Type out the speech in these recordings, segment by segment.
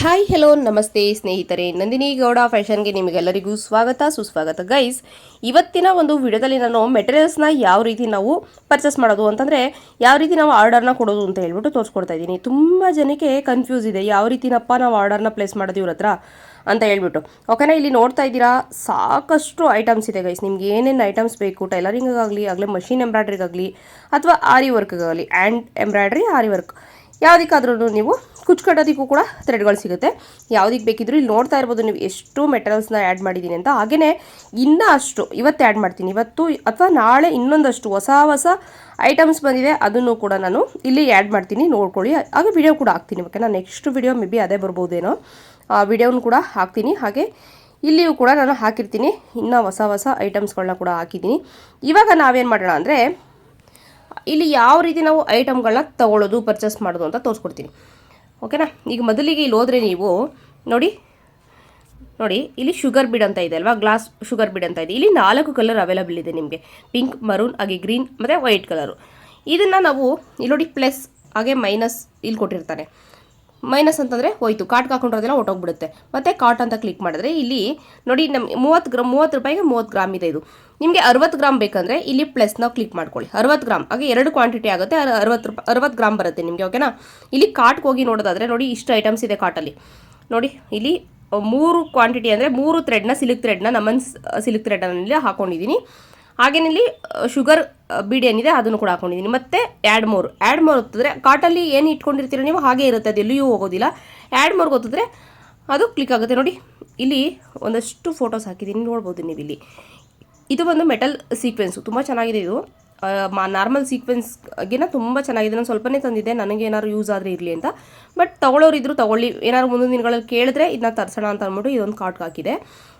Hi hello ನಮಸ್ತೆ ಸ್ನೇಹಿತರೆ. ನಂದಿನಿ ಗೌಡ ಫ್ಯಾಷನ್ಗೆ ನಿಮಗೆಲ್ಲರಿಗೂ ಸ್ವಾಗತ, ಸುಸ್ವಾಗತ. ಗೈಸ್ ಇವತ್ತಿನ ಒಂದು ವಿಡಿಯೋದಲ್ಲಿ ನಾನು ಮೆಟೀರಿಯಲ್ಸ್ನ ಯಾವ ರೀತಿ ನಾವು ಪರ್ಚೇಸ್ ಮಾಡೋದು ಅಂತಂದರೆ, ಯಾವ ರೀತಿ ನಾವು ಆರ್ಡರ್ನ ಕೊಡೋದು ಅಂತ ಹೇಳ್ಬಿಟ್ಟು ತೋರಿಸ್ಕೊಡ್ತಾ ಇದ್ದೀನಿ. ತುಂಬ ಜನಕ್ಕೆ ಕನ್ಫ್ಯೂಸ್ ಇದೆ ಯಾವ ರೀತಿನಪ್ಪ ನಾವು ಆರ್ಡರ್ನ ಪ್ಲೇಸ್ ಮಾಡೋದು ಇವ್ರ ಅಂತ ಹೇಳ್ಬಿಟ್ಟು. ಓಕೆನಾ ಇಲ್ಲಿ ನೋಡ್ತಾ ಇದ್ದೀರಾ, ಸಾಕಷ್ಟು ಐಟಮ್ಸ್ ಇದೆ ಗೈಸ್ ನಿಮ್ಗೆ ಏನೇನು ಐಟಮ್ಸ್ ಬೇಕು? ಟೈಲರಿಂಗಾಗಲಿ ಆಗಲಿ ಮಷಿನ್ ಎಂಬ್ರಾಯ್ಡ್ರಿಗಾಗಲಿ ಅಥವಾ ಆರಿ ವರ್ಕ್ಗಾಗಲಿ ಆ್ಯಂಡ್ ಎಂಬ್ರಾಯ್ಡ್ರಿ ಆರಿ ವರ್ಕ್ ಯಾವುದಕ್ಕಾದ್ರೂ ನೀವು ಕುಚ್ಚು ಕಟ್ಟೋದಕ್ಕೂ ಕೂಡ ಥ್ರೆಡ್ಗಳು ಸಿಗುತ್ತೆ. ಯಾವುದಕ್ಕೆ ಬೇಕಿದ್ರು ಇಲ್ಲಿ ನೋಡ್ತಾ ಇರ್ಬೋದು ನೀವು ಎಷ್ಟು ಮೆಟೀರಿಯಲ್ಸ್ನ ಆ್ಯಡ್ ಮಾಡಿದ್ದೀನಿ ಅಂತ. ಹಾಗೆಯೇ ಇನ್ನೂ ಅಷ್ಟು, ಇವತ್ತು ಆ್ಯಡ್ ಮಾಡ್ತೀನಿ. ಇವತ್ತು ಅಥವಾ ನಾಳೆ ಇನ್ನೊಂದಷ್ಟು ಹೊಸ ಹೊಸ ಐಟಮ್ಸ್ ಬಂದಿದೆ, ಅದನ್ನು ಕೂಡ ನಾನು ಇಲ್ಲಿ ಆ್ಯಡ್ ಮಾಡ್ತೀನಿ. ನೋಡ್ಕೊಳ್ಳಿ. ಹಾಗೆ ವಿಡಿಯೋ ಕೂಡ ಹಾಕ್ತೀನಿ. ಓಕೆನಾ ನೆಕ್ಸ್ಟ್ ವಿಡಿಯೋ ಮೇ ಬಿ ಅದೇ ಬರ್ಬೋದೇನೋ. ಆ ವಿಡಿಯೋನು ಕೂಡ ಹಾಕ್ತೀನಿ. ಹಾಗೆ ಇಲ್ಲಿಯೂ ಕೂಡ ನಾನು ಹಾಕಿರ್ತೀನಿ. ಇನ್ನೂ ಹೊಸ ಹೊಸ ಐಟಮ್ಸ್ಗಳನ್ನ ಕೂಡ ಹಾಕಿದ್ದೀನಿ. ಇವಾಗ ನಾವೇನು ಮಾಡೋಣ ಅಂದರೆ, ಇಲ್ಲಿ ಯಾವ ರೀತಿ ನಾವು ಐಟಮ್ಗಳನ್ನ ತಗೊಳ್ಳೋದು ಪರ್ಚೇಸ್ ಮಾಡೋದು ಅಂತ ತೋರಿಸ್ಕೊಡ್ತೀನಿ. ಓಕೆನಾ? ಈಗ ಮೊದಲಿಗೆ ಇಲ್ಲಿ ಹೋದರೆ ನೀವು, ನೋಡಿ ನೋಡಿ, ಇಲ್ಲಿ ಶುಗರ್ ಬಿಡ್ ಅಂತ ಇದೆ ಅಲ್ವಾ? ಗ್ಲಾಸ್ ಶುಗರ್ ಬಿಡ್ ಅಂತ ಇದೆ. ಇಲ್ಲಿ ನಾಲ್ಕು ಕಲರ್ ಅವೈಲಬಲ್ ಇದೆ ನಿಮಗೆ. ಪಿಂಕ್ ಮರೂನ್ ಹಾಗೆ ಗ್ರೀನ್ ಮತ್ತು ವೈಟ್ ಕಲರು ಇದನ್ನು ನಾವು, ಇಲ್ಲಿ ನೋಡಿ ಪ್ಲಸ್ ಹಾಗೆ ಮೈನಸ್ ಇಲ್ಲಿ ಕೊಟ್ಟಿರ್ತಾನೆ. ಮೈನಸ್ ಅಂತಂದರೆ ಹೋಯ್ತು. ಕಾರ್ಟ್ಗೆ ಹಾಕೊಂಡಿರೋದೆಲ್ಲ ಹೊಟ್ಟೋಗ್ಬಿಡುತ್ತೆ ಮತ್ತು ಕಾರ್ಟ್ ಅಂತ ಕ್ಲಿಕ್ ಮಾಡಿದ್ರೆ ಇಲ್ಲಿ ನೋಡಿ ನಮ್ಮ ಮೂವತ್ತು ಗ್ರಾಮ್ ಮೂವತ್ತು ರೂಪಾಯಿಗೆ ಮೂವತ್ತು ಗ್ರಾಮ್ ಇದೆ ಇದು. ನಿಮಗೆ ಅರವತ್ತು ಗ್ರಾಮ್ ಬೇಕಂದರೆ ಇಲ್ಲಿ ಪ್ಲಸ್ನ ಕ್ಲಿಕ್ ಮಾಡ್ಕೊಳ್ಳಿ. ಅರವತ್ತು ಗ್ರಾಮ್ ಹಾಗೆ ಎರಡು ಕ್ವಾಂಟಿಟಿ ಆಗುತ್ತೆ ಅರವತ್ತು ರೂಪಾಯಿ ಅರವತ್ತು ಗ್ರಾಮ್ ಬರುತ್ತೆ ನಿಮಗೆ ಓಕೆನಾ ಇಲ್ಲಿ ಕಾರ್ಟ್ಗೆ ಹೋಗಿ ನೋಡೋದಾದರೆ ನೋಡಿ ಇಷ್ಟು ಐಟಮ್ಸ್ ಇದೆ ಕಾರ್ಟಲ್ಲಿ ನೋಡಿ, ಇಲ್ಲಿ ಮೂರು ಕ್ವಾಂಟಿಟಿ ಅಂದರೆ ಮೂರು ಥ್ರೆಡ್ನ ಸಿಲ್ಕ್ ಥ್ರೆಡ್ನ ನಮ್ಮನ್ ಸಿಲ್ಕ್ ಥ್ರೆಡ್ನಲ್ಲಿ ಹಾಕೊಂಡಿದ್ದೀನಿ ಹಾಗೇನಿಲ್ಲಿ ಶುಗರ್ ಬೀಡ್ ಏನಿದೆ ಅದನ್ನು ಕೂಡ ಹಾಕೊಂಡಿದ್ದೀನಿ. ಮತ್ತೆ ಆ್ಯಡ್ ಮೋರ್ ಆ್ಯಡ್ ಮೋರ್ ಒತ್ತಿದ್ರೆ ಕಾಟಲ್ಲಿ ಏನು ಇಟ್ಕೊಂಡಿರ್ತೀರ ನೀವು ಹಾಗೆ ಇರುತ್ತೆ, ಅದು ಎಲ್ಲಿಯೂ ಹೋಗೋದಿಲ್ಲ. ಆ್ಯಡ್ ಮೋರ್ ಒತ್ತಿದ್ರೆ ಅದು ಕ್ಲಿಕ್ ಆಗುತ್ತೆ. ನೋಡಿ, ಇಲ್ಲಿ ಒಂದಷ್ಟು ಫೋಟೋಸ್ ಹಾಕಿದ್ದೀನಿ, ನೋಡ್ಬೋದು ನೀವು ಇಲ್ಲಿ ಇದು ಒಂದು ಮೆಟಲ್ ಸೀಕ್ವೆನ್ಸು ತುಂಬ ಚೆನ್ನಾಗಿದೆ ಇದು. ನಾರ್ಮಲ್ ಸೀಕ್ವೆನ್ಸ್ಗಿನ ತುಂಬ ಚೆನ್ನಾಗಿದೆ. ನಾನು ಸ್ವಲ್ಪನೇ ತಂದಿದ್ದೆ. ನನಗೆ ಏನಾದ್ರು ಯೂಸ್ ಆದರೆ ಇರಲಿ ಅಂತ. ಬಟ್ ತೊಗೊಳೋರು ಇದ್ರು ತೊಗೊಳ್ಳಿ. ಏನಾದ್ರು ಮುಂದಿನ ದಿನಗಳಲ್ಲಿ ಕೇಳಿದ್ರೆ ಇದನ್ನ ತರ್ಸೋಣ ಅಂತ ಅಂದ್ಬಿಟ್ಟು ಇದೊಂದು ಕಾರ್ಟ್ಗೆ ಹಾಕಿದೆ.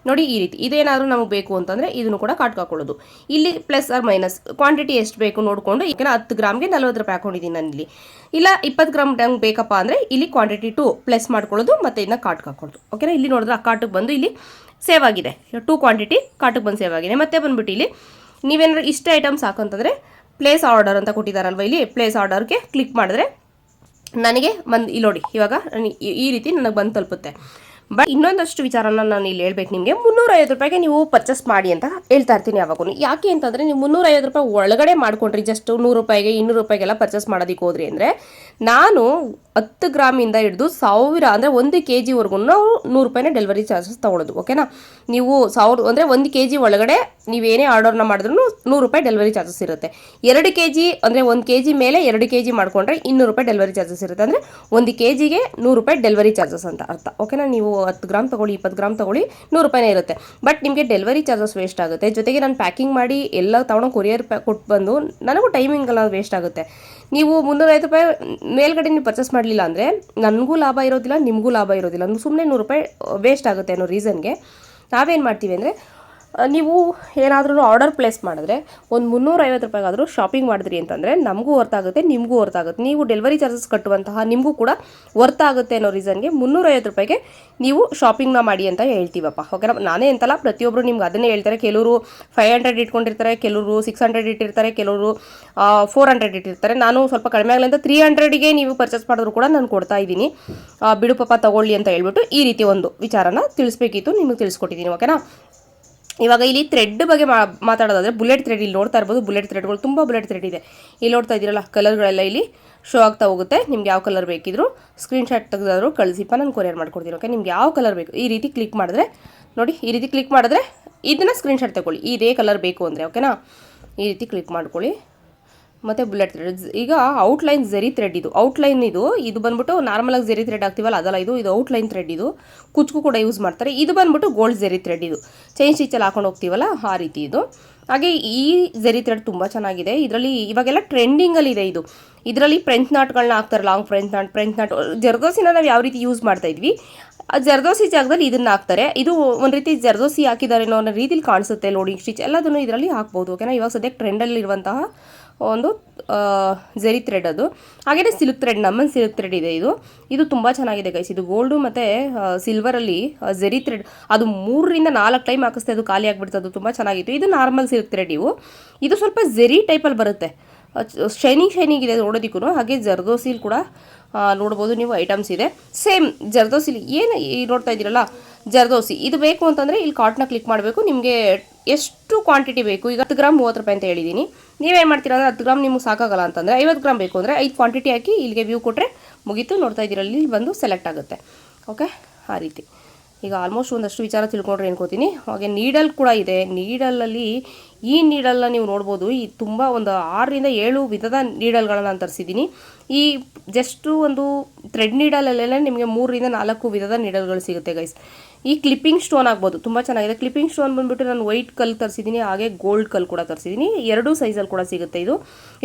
ನೋಡಿ, ಈ ರೀತಿ. ಇದೇನಾದರೂ ನಮಗೆ ಬೇಕು ಅಂತಂದರೆ ಇದನ್ನು ಕೂಡ ಕಾರ್ಟ್ಗೆ ಹಾಕೊಳ್ಳೋದು. ಇಲ್ಲಿ ಪ್ಲಸ್ ಆರ್ ಮೈನಸ್ ಕ್ವಾಂಟಿಟಿ ಎಷ್ಟು ಬೇಕು ನೋಡಿಕೊಂಡು. ಈಗ ಹತ್ತು ಗ್ರಾಮ್ಗೆ ನಲ್ವತ್ತು ರೂಪಾಯಿ ಹಾಕೊಂಡಿದ್ದೀನಿ ನಾನು ಇಲ್ಲಿ. ಇಲ್ಲ, ಇಪ್ಪತ್ತು ಗ್ರಾಮ್ ನಂಗೆ ಬೇಕಪ್ಪ ಅಂದರೆ ಇಲ್ಲಿ ಕ್ವಾಂಟಿಟಿ ಟು ಪ್ಲಸ್ ಮಾಡ್ಕೊಳ್ಳೋದು ಮತ್ತು ಇದನ್ನ ಕಾರ್ಟ್ಗೆ ಹಾಕೊಳ್ಳೋದು. ಓಕೆನಾ ಇಲ್ಲಿ ನೋಡಿದ್ರೆ ಆ ಕಾರ್ಟಿಗೆ ಬಂದು ಇಲ್ಲಿ ಸೇವ್ ಆಗಿದೆ. ಟೂ ಕ್ವಾಂಟಿಟಿ ಕಾರ್ಟಿಗೆ ಬಂದು ಸೇವ್ ಆಗಿದೆ. ಮತ್ತೆ ಬಂದ್ಬಿಟ್ಟು ಇಲ್ಲಿ ನೀವೇನಾದ್ರು ಇಷ್ಟ ಐಟಮ್ಸ್ ಹಾಕಂತಂದರೆ ಪ್ಲೇಸ್ ಆರ್ಡರ್ ಅಂತ ಕೊಟ್ಟಿದ್ದಾರಲ್ವ ಇಲ್ಲಿ ಪ್ಲೇಸ್ ಆರ್ಡರ್ಗೆ ಕ್ಲಿಕ್ ಮಾಡಿದ್ರೆ ನನಗೆ ಬಂದು ಇಲ್ಲಿ ನೋಡಿ, ಇವಾಗ ಈ ರೀತಿ ನನಗೆ ಬಂದು ತಲುಪುತ್ತೆ. ಬಟ್ ಇನ್ನೊಂದಷ್ಟು ವಿಚಾರನ ನಾನು ಇಲ್ಲಿ ಹೇಳ್ಬೇಕು ನಿಮಗೆ. ಮುನ್ನೂರೈವತ್ತು ರೂಪಾಯಿಗೆ ನೀವು ಪರ್ಚೇಸ್ ಮಾಡಿ ಅಂತ ಹೇಳ್ತಾ ಇರ್ತೀನಿ ಯಾವಾಗೂ ಯಾಕೆ ಅಂತಂದರೆ ನೀವು ಮುನ್ನೂರೈವತ್ತು ರೂಪಾಯಿ ಒಳಗಡೆ ಮಾಡ್ಕೊಂಡ್ರಿ ಜಸ್ಟ್ ನೂರು ರೂಪಾಯಿಗೆ, ಇನ್ನೂರು ರೂಪಾಯಿಗೆಲ್ಲ ಪರ್ಚೇಸ್ ಮಾಡೋದಕ್ಕೆ ಹೋದ್ರಿ ಅಂದರೆ ನಾನು ಹತ್ತು ಗ್ರಾಮಿಂದ ಹಿಡಿದು ಸಾವಿರ ಅಂದರೆ ಒಂದು ಕೆ ಜಿವರೆಗೂ ನಾವು ನೂರು ರೂಪಾಯಿನ ಡೆಲಿವರಿ ಚಾರ್ಜಸ್ ತೊಗೊಳೋದು ಓಕೆನಾ ನೀವು ಸಾವಿರ ಅಂದರೆ ಒಂದು ಕೆ ಜಿ ಒಳಗಡೆ ನೀವೇನೇ ಆರ್ಡರ್ನ ಮಾಡಿದ್ರು ನೂರು ರೂಪಾಯಿ ಡೆಲಿವರಿ ಚಾರ್ಜಸ್ ಇರುತ್ತೆ. ಎರಡು ಕೆ ಜಿ ಅಂದರೆ ಒಂದು ಕೆ ಜಿ ಮೇಲೆ ಎರಡು ಕೆ ಜಿ ಮಾಡಿಕೊಂಡ್ರೆ ಇನ್ನೂರು ರೂಪಾಯಿ ಡೆಲಿವರಿ ಚಾರ್ಜಸ್ ಇರುತ್ತೆ. ಅಂದರೆ ಒಂದು ಕೆ ಜಿಗೆ ನೂರು ರೂಪಾಯಿ ಡೆಲಿವರಿ ಚಾರ್ಜಸ್ ಅಂತ ಅರ್ಥ ಓಕೆನಾ ನೀವು ಹತ್ತು ಗ್ರಾಮ್ ತೊಗೊಳ್ಳಿ, ಇಪ್ಪತ್ತು ಗ್ರಾಮ್ ತೊಗೊಳ್ಳಿ ನೂರು ರೂಪಾಯಿನೇ ಇರುತ್ತೆ. ಬಟ್ ನಿಮಗೆ ಡೆಲಿವರಿ ಚಾರ್ಜಸ್ ವೇಸ್ಟ್ ಆಗುತ್ತೆ. ಜೊತೆಗೆ ನಾನು ಪ್ಯಾಕಿಂಗ್ ಮಾಡಿ ಎಲ್ಲ ತಗೊಂಡು ಕೊರಿಯರ್ ಕೊಟ್ಟು ಬಂದು ನನಗೂ ಟೈಮಿಂಗ್ ಎಲ್ಲ ವೇಸ್ಟ್ ಆಗುತ್ತೆ. ನೀವು ಮುನ್ನೂರೈವತ್ತು ರೂಪಾಯಿ ಮೇಲ್ಗಡೆ ನೀವು ಪರ್ಚೇಸ್ ಮಾಡಲಿಲ್ಲ ಅಂದರೆ ನನಗೂ ಲಾಭ ಇರೋದಿಲ್ಲ, ನಿಮಗೂ ಲಾಭ ಇರೋದಿಲ್ಲ. ಸುಮ್ಮನೆ ನೂರು ರೂಪಾಯಿ ವೇಸ್ಟ್ ಆಗುತ್ತೆ ಅನ್ನೋ ರೀಸನ್ಗೆ ನಾವೇನು ಮಾಡ್ತೀವಿ ಅಂದರೆ ನೀವು ಏನಾದರೂ ಆರ್ಡರ್ ಪ್ಲೇಸ್ ಮಾಡಿದ್ರೆ ಒಂದು ಮುನ್ನೂರೈವತ್ತು ರೂಪಾಯಿಗಾದರೂ ಶಾಪಿಂಗ್ ಮಾಡಿದ್ರಿ ಅಂತಂದರೆ ನಮಗೂ ವರ್ತ್ ಆಗುತ್ತೆ, ನಿಮಗೂ ವರ್ತ್ ಆಗುತ್ತೆ. ನೀವು ಡೆಲಿವರಿ ಚಾರ್ಜಸ್ ಕಟ್ಟುವಂತಹ ನಿಮಗೂ ಕೂಡ ವರ್ತ್ ಆಗುತ್ತೆ ಅನ್ನೋ ರೀಸನ್ಗೆ ಮುನ್ನೂರೈವತ್ತು ರೂಪಾಯಿಗೆ ನೀವು ಶಾಪಿಂಗ್ನ ಮಾಡಿ ಅಂತ ಹೇಳ್ತೀವಪ್ಪ. ಓಕೆನಾ ನಾನೇ ಅಂತಲ್ಲ ಪ್ರತಿಯೊಬ್ಬರು ನಿಮ್ಗೆ ಅದನ್ನೇ ಹೇಳ್ತಾರೆ. ಕೆಲವರು ಫೈವ್ ಹಂಡ್ರೆಡ್ ಇಟ್ಕೊಂಡಿರ್ತಾರೆ, ಕೆಲವರು ಸಿಕ್ಸ್ ಹಂಡ್ರೆಡ್ ಇಟ್ಟಿರ್ತಾರೆ, ಕೆಲವರು ಫೋರ್ ಹಂಡ್ರೆಡ್ ಇಟ್ಟಿರ್ತಾರೆ. ನಾನು ಸ್ವಲ್ಪ ಕಡಿಮೆ ಆಗಲಿ ಅಂತ ತ್ರೀ ಹಂಡ್ರೆಡ್ಗೆ ನೀವು ಪರ್ಚೇಸ್ ಮಾಡಿದ್ರು ಕೂಡ ನಾನು ಕೊಡ್ತಾ ಇದ್ದೀನಿ. ಬಿಡು ತಗೊಳ್ಳಿ ಅಂತ ಹೇಳ್ಬಿಟ್ಟು ಈ ರೀತಿ ಒಂದು ವಿಚಾರನ ತಿಳಿಸ್ಬೇಕಿತ್ತು, ನಿಮಗೆ ತಿಳಿಸ್ಕೊಟ್ಟಿದ್ದೀನಿ. ಓಕೆನಾ ಇವಾಗ ಇಲ್ಲಿ ಥ್ರೆಡ್ ಬಗ್ಗೆ ಮಾತಾಡೋದಾದ್ರೆ ಬುಲೆಟ್ ಥ್ರೆಡ್ ಇಲ್ಲಿ ನೋಡ್ತಾ ಇರ್ಬೋದು. ಬುಲೆಟ್ ಥ್ರೆಡ್ಗಳು ತುಂಬ ಬುಲೆಟ್ ಥ್ರೆಡ್ ಇದೆ. ಇಲ್ಲಿ ನೋಡ್ತಾ ಇದ್ದೀರಲ್ಲ ಕಲರ್ಗಳೆಲ್ಲ ಇಲ್ಲಿ ಶೋ ಆಗ್ತಾ ಹೋಗುತ್ತೆ. ನಿಮ್ಗೆ ಯಾವ ಕಲರ್ ಬೇಕಿದ್ರು ಸ್ಕ್ರೀನ್ಶಾಟ್ ತೆಗೆದಾದ್ರು ಕಳಿಸಿಪ್ಪ ನಾನು ಕೊರಿಯರ್ ಮಾಡ್ಕೊಡ್ತೀನಿ ಓಕೆ ನಿಮ್ಗೆ ಯಾವ ಕಲರ್ ಬೇಕು? ಈ ರೀತಿ ಕ್ಲಿಕ್ ಮಾಡಿದ್ರೆ, ನೋಡಿ, ಈ ರೀತಿ ಕ್ಲಿಕ್ ಮಾಡಿದ್ರೆ ಇದನ್ನು ಸ್ಕ್ರೀನ್ಶಾಟ್ ತಗೊಳ್ಳಿ. ಇದೇ ಕಲರ್ ಬೇಕು ಅಂದರೆ ಓಕೆನಾ ಈ ರೀತಿ ಕ್ಲಿಕ್ ಮಾಡ್ಕೊಳ್ಳಿ. ಮತ್ತು ಬುಲೆಟ್ ಥ್ರೆಡ್ ಈಗ ಔಟ್ಲೈನ್ ಜೆರಿ ಥ್ರೆಡ್ ಇದು. ಔಟ್ಲೈನ್ ಇದು ಇದು ಬಂದ್ಬಿಟ್ಟು ನಾರ್ಮಲಾಗಿ ಜರಿ ಥ್ರೆಡ್ ಆಗ್ತೀವಲ್ಲ, ಅದಲ್ಲ, ಇದು ಇದು ಔಟ್ಲೈನ್ ಥ್ರೆಡ್ ಇದು. ಕುಚ್ಕು ಕೂಡ ಯೂಸ್ ಮಾಡ್ತಾರೆ. ಇದು ಬಂದ್ಬಿಟ್ಟು ಗೋಲ್ಡ್ ಜರಿ ಥ್ರೆಡ್ ಇದು. ಚೈನ್ ಸ್ಟಿಚಲ್ಲಿ ಹಾಕೊಂಡು ಹೋಗ್ತೀವಲ್ಲ, ಆ ರೀತಿ ಇದು. ಹಾಗೆ ಈ ಜರಿ ಥ್ರೆಡ್ ತುಂಬ ಚೆನ್ನಾಗಿದೆ. ಇದರಲ್ಲಿ ಇವಾಗೆಲ್ಲ ಟ್ರೆಂಡಿಂಗಲ್ಲಿ ಇದೆ ಇದು. ಇದರಲ್ಲಿ ಫ್ರೆಂಚ್ ನಾಟ್ಗಳನ್ನ ಹಾಕ್ತಾರೆ long French knot French knot ಜರ್ದೋಸಿನ ನಾವು ಯಾವ ರೀತಿ ಯೂಸ್ ಮಾಡ್ತಾ ಇದ್ವಿ? ಆ ಜರ್ದೋಸಿ ಜಾಗದಲ್ಲಿ ಇದನ್ನು ಹಾಕ್ತಾರೆ. ಇದು ಒಂದು ರೀತಿ ಜರ್ದೋಸಿ ಹಾಕಿದ್ದಾರೆ ಅನ್ನೋ ರೀತಿಲಿ ಕಾಣಿಸುತ್ತೆ ಲೋಡಿಂಗ್ ಸ್ಟಿಚ್ ಎಲ್ಲದನ್ನು ಇದರಲ್ಲಿ ಹಾಕ್ಬೋದು ಓಕೆನಾ ಇವಾಗ ಸದ್ಯಕ್ಕೆ ಟ್ರೆಂಡಲ್ಲಿ ಇರುವಂತಹ ಒಂದು ಜೆರಿ ಥ್ರೆಡ್ ಅದು. ಹಾಗೆಯೇ ಸಿಲ್ಕ್ ಥ್ರೆಡ್ ನಮ್ಮನ್ ಸಿಲ್ಕ್ ಥ್ರೆಡ್ ಇದೆ ಇದು. ಇದು ತುಂಬ ಚೆನ್ನಾಗಿದೆ ಗೈಸ್ ಇದು ಗೋಲ್ಡು ಮತ್ತು ಸಿಲ್ವರಲ್ಲಿ ಜೆರಿ ಥ್ರೆಡ್ ಅದು ಮೂರರಿಂದ ನಾಲ್ಕು ಟೈಮ್ ಹಾಕಿಸ್ತಾ ಅದು ಖಾಲಿ ಆಗಿಬಿಡ್ತದೆ. ಅದು ತುಂಬ ಚೆನ್ನಾಗಿತ್ತು. ಇದು ನಾರ್ಮಲ್ ಸಿಲ್ಕ್ ಥ್ರೆಡ್ ಇವು. ಇದು ಸ್ವಲ್ಪ ಜೆರಿ ಟೈಪಲ್ಲಿ ಬರುತ್ತೆ. ಶೈನಿಂಗ್ ಶೈನಿಂಗ್ ಇದೆ ನೋಡೋದಿಕ್ಕೂ ಹಾಗೆ ಜರ್ದೋಸಿಲ್ ಕೂಡ ನೋಡ್ಬೋದು ನೀವು ಐಟಮ್ಸ್ ಇದೆ. ಸೇಮ್ ಜರ್ದೋಸಿಲಿ ಏನು ನೋಡ್ತಾ ಇದ್ದೀರಲ್ಲ? ಜರ್ದೋಸಿ. ಇದು ಬೇಕು ಅಂತಂದರೆ ಇಲ್ಲಿ ಕಾರ್ಟ್ನ ಕ್ಲಿಕ್ ಮಾಡಬೇಕು. ನಿಮಗೆ ಎಷ್ಟು ಕ್ವಾಂಟಿಟಿ ಬೇಕು? ಈಗ ಹತ್ತು ಗ್ರಾಮ್ ಮೂವತ್ತು ರೂಪಾಯಿ ಅಂತ ಹೇಳಿದ್ದೀನಿ ನೀವೇನು ಮಾಡ್ತೀರಾ ಅಂದರೆ ಹತ್ತು ಗ್ರಾಮ್ ನಿಮ್ಗೆ ಸಾಕಾಗಲ್ಲ ಅಂತಂದರೆ ಐವತ್ತು ಗ್ರಾಮ್ ಬೇಕು ಅಂದರೆ ಐದು ಕ್ವಾಂಟಿಟಿ ಹಾಕಿ ಇಲ್ಲಿಗೆ ವ್ಯೂ ಕೊಟ್ಟರೆ ಮುಗೀತು. ನೋಡ್ತಾ ಇದ್ದೀರಲ್ಲಿ ಇಲ್ಲಿ ಬಂದು ಸೆಲೆಕ್ಟ್ ಆಗುತ್ತೆ. ಓಕೆ ಆ ರೀತಿ. ಈಗ ಆಲ್ಮೋಸ್ಟ್ ಒಂದಷ್ಟು ವಿಚಾರ ತಿಳ್ಕೊಂಡ್ರೆ ಅನ್ಕೋತೀನಿ ಹಾಗೆ ನೀಡಲ್ ಕೂಡ ಇದೆ. ನೀಡಲಲ್ಲಿ ಈ ನೀಡಲ್ನ ನೀವು ನೋಡ್ಬೋದು, ಈ ತುಂಬ ಒಂದು ಆರರಿಂದ ಏಳು ವಿಧದ ನೀಡಲ್ಗಳನ್ನ ನಾನು ತರಿಸಿದ್ದೀನಿ. ಈ ಜಸ್ಟು ಒಂದು ಥ್ರೆಡ್ ನೀಡಲಲ್ಲೆಲ್ಲ ನಿಮಗೆ ಮೂರರಿಂದ ನಾಲ್ಕು ವಿಧದ ನೀಡಲ್ಗಳು ಸಿಗುತ್ತೆ ಗೈಸ್ ಈ ಕ್ಲಿಪ್ಪಿಂಗ್ ಸ್ಟೋನ್ ಆಗ್ಬೋದು. ತುಂಬ ಚೆನ್ನಾಗಿದೆ. ಕ್ಲಿಪ್ಪಿಂಗ್ ಸ್ಟೋನ್ ಬಂದ್ಬಿಟ್ಟು ನಾನು ವೈಟ್ ಕಲ್ ತರಿಸಿದ್ದೀನಿ ಹಾಗೆ ಗೋಲ್ಡ್ ಕಲ್ ಕೂಡ ತರಿಸಿದ್ದೀನಿ ಎರಡೂ ಸೈಜಲ್ಲಿ ಕೂಡ ಸಿಗುತ್ತೆ ಇದು.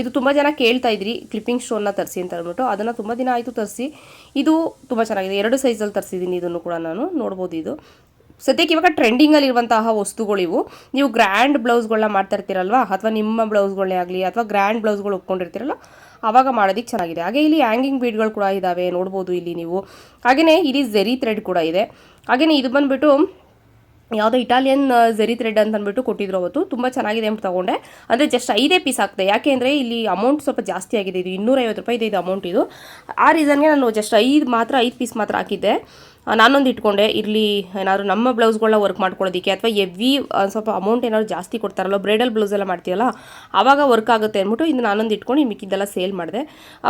ಇದು ತುಂಬ ಜನ ಕೇಳ್ತಾ ಇದ್ರಿ ಕ್ಲಿಪ್ಪಿಂಗ್ ಸ್ಟೋನ್ನ ತರಿಸಿ ಅಂತ ಅಂದ್ಬಿಟ್ಟು. ಅದನ್ನು ತುಂಬ ದಿನ ಆಯಿತು ತರಿಸಿ. ಇದು ತುಂಬ ಚೆನ್ನಾಗಿದೆ. ಎರಡು ಸೈಜಲ್ಲಿ ತರಿಸಿದ್ದೀನಿ ಇದನ್ನು ಕೂಡ ನಾನು. ನೋಡ್ಬೋದು ಇದು. ಸದ್ಯಕ್ಕೆ ಇವಾಗ ಟ್ರೆಂಡಿಂಗಲ್ಲಿ ಇರುವಂತಹ ವಸ್ತುಗಳಿವು ನೀವು ಗ್ರ್ಯಾಂಡ್ ಬ್ಲೌಸ್ಗಳನ್ನ ಮಾಡ್ತಾ ಇರ್ತೀರಲ್ವಾ? ಅಥವಾ ನಿಮ್ಮ ಬ್ಲೌಸ್ಗಳನ್ನೇ ಆಗಲಿ, ಅಥವಾ ಗ್ರ್ಯಾಂಡ್ ಬ್ಲೌಸ್ಗಳು ಒಪ್ಕೊಂಡಿರ್ತೀರಲ್ಲ ಆವಾಗ ಮಾಡೋದಕ್ಕೆ ಚೆನ್ನಾಗಿದೆ. ಹಾಗೆ ಇಲ್ಲಿ ಹ್ಯಾಂಗಿಂಗ್ ಬೀಡ್ಗಳು ಕೂಡ ಇದ್ದಾವೆ ನೋಡ್ಬೋದು ಇಲ್ಲಿ ನೀವು. ಹಾಗೆಯೇ ಇಲ್ಲಿ ಜೆರಿ ಥ್ರೆಡ್ ಕೂಡ ಇದೆ. ಹಾಗೆಯೇ ಇದು ಬಂದುಬಿಟ್ಟು ಯಾವುದೋ ಇಟಾಲಿಯನ್ ಜರಿ ಥ್ರೆಡ್ ಅಂತ ಅಂದ್ಬಿಟ್ಟು ಕೊಟ್ಟಿದ್ರು ಅವತ್ತು. ತುಂಬ ಚೆನ್ನಾಗಿದೆ ಅಂತ ತಗೊಂಡೆ. ಅಂದರೆ ಜಸ್ಟ್ ಐದೇ ಪೀಸ್ ಆಗ್ತದೆ. ಯಾಕೆ ಅಂದರೆ ಇಲ್ಲಿ ಅಮೌಂಟ್ ಸ್ವಲ್ಪ ಜಾಸ್ತಿ ಆಗಿದೆ. ಇದು ಇನ್ನೂರೈವತ್ತು ರೂಪಾಯಿ ಇದೆ ಇದು ಅಮೌಂಟ್ ಇದು. ಆ ರೀಸನ್ಗೆ ನಾನು ಜಸ್ಟ್ ಐದು ಮಾತ್ರ, ಐದು ಪೀಸ್ ಮಾತ್ರ ಹಾಕಿದ್ದೆ. ನಾನೊಂದು ಇಟ್ಕೊಂಡೆ, ಇರಲಿ, ಏನಾದ್ರು ನಮ್ಮ ಬ್ಲೌಸ್ಗಳನ್ನ ವರ್ಕ್ ಮಾಡ್ಕೊಳ್ಳೋದಕ್ಕೆ ಅಥವಾ ಎವಿ ಸ್ವಲ್ಪ ಅಮೌಂಟ್ ಏನಾದ್ರು ಜಾಸ್ತಿ ಕೊಡ್ತಾರಲ್ಲ ಬ್ರೈಡಲ್ ಬ್ಲೌಸ್ ಎಲ್ಲ ಮಾಡ್ತೀವಲ್ಲ ಆವಾಗ ವರ್ಕ್ ಆಗುತ್ತೆ ಅಂದ್ಬಿಟ್ಟು ಇದು ನಾನೊಂದು ಇಟ್ಕೊಂಡು ಮಿಕ್ಕಿದ್ದೆಲ್ಲ ಸೇಲ್ ಮಾಡಿದೆ.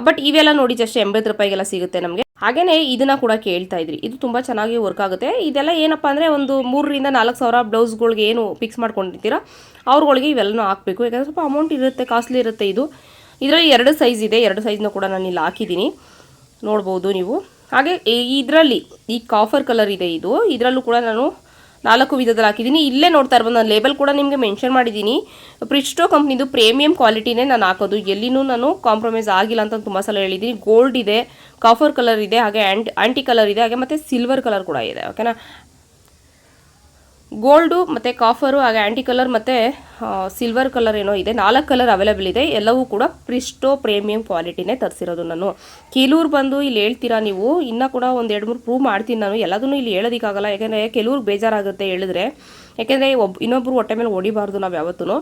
ಬಟ್ ಇವೆಲ್ಲ ನೋಡಿ ಜಸ್ಟ್ ಎಂಬತ್ತು ರೂಪಾಯಿಗೆಲ್ಲ ಸಿಗುತ್ತೆ ನಮಗೆ. ಹಾಗೇನೇ ಇದನ್ನ ಕೂಡ ಕೇಳ್ತಾ ಇದ್ರಿ. ಇದು ತುಂಬ ಚೆನ್ನಾಗಿ ವರ್ಕ್ ಆಗುತ್ತೆ. ಇದೆಲ್ಲ ಏನಪ್ಪ ಅಂದರೆ ಒಂದು ಮೂರರಿಂದ ನಾಲ್ಕು ಸಾವಿರ ಬ್ಲೌಸ್ಗಳಿಗೆ ಏನು ಫಿಕ್ಸ್ ಮಾಡ್ಕೊಂಡಿರ್ತೀರ, ಅವ್ರುಗಳಿಗೆ ಇವೆಲ್ಲನೂ ಹಾಕಬೇಕು. ಯಾಕಂದರೆ ಸ್ವಲ್ಪ ಅಮೌಂಟ್ ಇರುತ್ತೆ ಕಾಸ್ಟ್ಲಿ ಇರುತ್ತೆ ಇದು. ಇದರಲ್ಲಿ ಎರಡು ಸೈಜ್ ಇದೆ. ಎರಡು ಸೈಜ್ನ ಕೂಡ ನಾನು ಇಲ್ಲಿ ಹಾಕಿದ್ದೀನಿ. ನೋಡ್ಬೋದು ನೀವು. ಹಾಗೆ ಇದರಲ್ಲಿ ಈ ಕಾಫರ್ ಕಲರ್ ಇದೆ ಇದು. ಇದರಲ್ಲೂ ಕೂಡ ನಾನು ನಾಲ್ಕು ವಿಧದಲ್ಲಿ ಹಾಕಿದ್ದೀನಿ. ಇಲ್ಲೇ ನೋಡ್ತಾ ಇರ್ಬೋದು. ನಾನು ಲೇಬಲ್ ಕೂಡ ನಿಮಗೆ ಮೆನ್ಷನ್ ಮಾಡಿದ್ದೀನಿ. ಪ್ರಿಸ್ಟೋ ಕಂಪ್ನಿದು ಪ್ರೀಮಿಯಂ ಕ್ವಾಲಿಟಿನೇ ನಾನು ಹಾಕೋದು. ಎಲ್ಲಿನೂ ನಾನು ಕಾಂಪ್ರಮೈಸ್ ಆಗಿಲ್ಲ ಅಂತ ತುಂಬ ಸಲ ಹೇಳಿದ್ದೀನಿ. ಗೋಲ್ಡ್ ಇದೆ ಕಾಫರ್ ಕಲರ್ ಇದೆ, ಹಾಗೆ ಆ್ಯಂಟಿ ಆಂಟಿ ಕಲರ್ ಇದೆ, ಹಾಗೆ ಮತ್ತು ಸಿಲ್ವರ್ ಕಲರ್ ಕೂಡ ಇದೆ. ಓಕೆನಾ ಗೋಲ್ಡು ಮತ್ತು ಕಾಫರು ಹಾಗೆ ಆ್ಯಂಟಿ ಕಲರ್ ಮತ್ತು ಸಿಲ್ವರ್ ಕಲರ್ ಏನೋ ಇದೆ, ನಾಲ್ಕು ಕಲರ್ ಅವೈಲೇಬಲ್ ಇದೆ, ಎಲ್ಲವೂ ಕೂಡ ಪ್ರಿಸ್ಟೋ ಪ್ರೀಮಿಯಂ ಕ್ವಾಲಿಟಿನೇ ತರಿಸಿರೋದು ನಾನು. ಕೆಲವ್ರು ಬಂದು ಇಲ್ಲಿ ಹೇಳ್ತೀರಾ ನೀವು? ಇನ್ನೂ ಕೂಡ ಒಂದು ಎರಡು ಮೂರು ಪ್ರೂವ್ ಮಾಡ್ತೀನಿ ನಾನು. ಎಲ್ಲದನ್ನು ಇಲ್ಲಿ ಹೇಳೋದಕ್ಕಾಗಲ್ಲ ಯಾಕೆಂದರೆ ಕೆಲವ್ರಿಗೆ ಬೇಜಾರಾಗುತ್ತೆ ಹೇಳಿದ್ರೆ. ಯಾಕೆಂದರೆ ಒಬ್ಬ ಇನ್ನೊಬ್ರು ಹೊಟ್ಟೆ ಮೇಲೆ ಹೊಡಿಬಾರ್ದು ನಾವು ಯಾವತ್ತೂ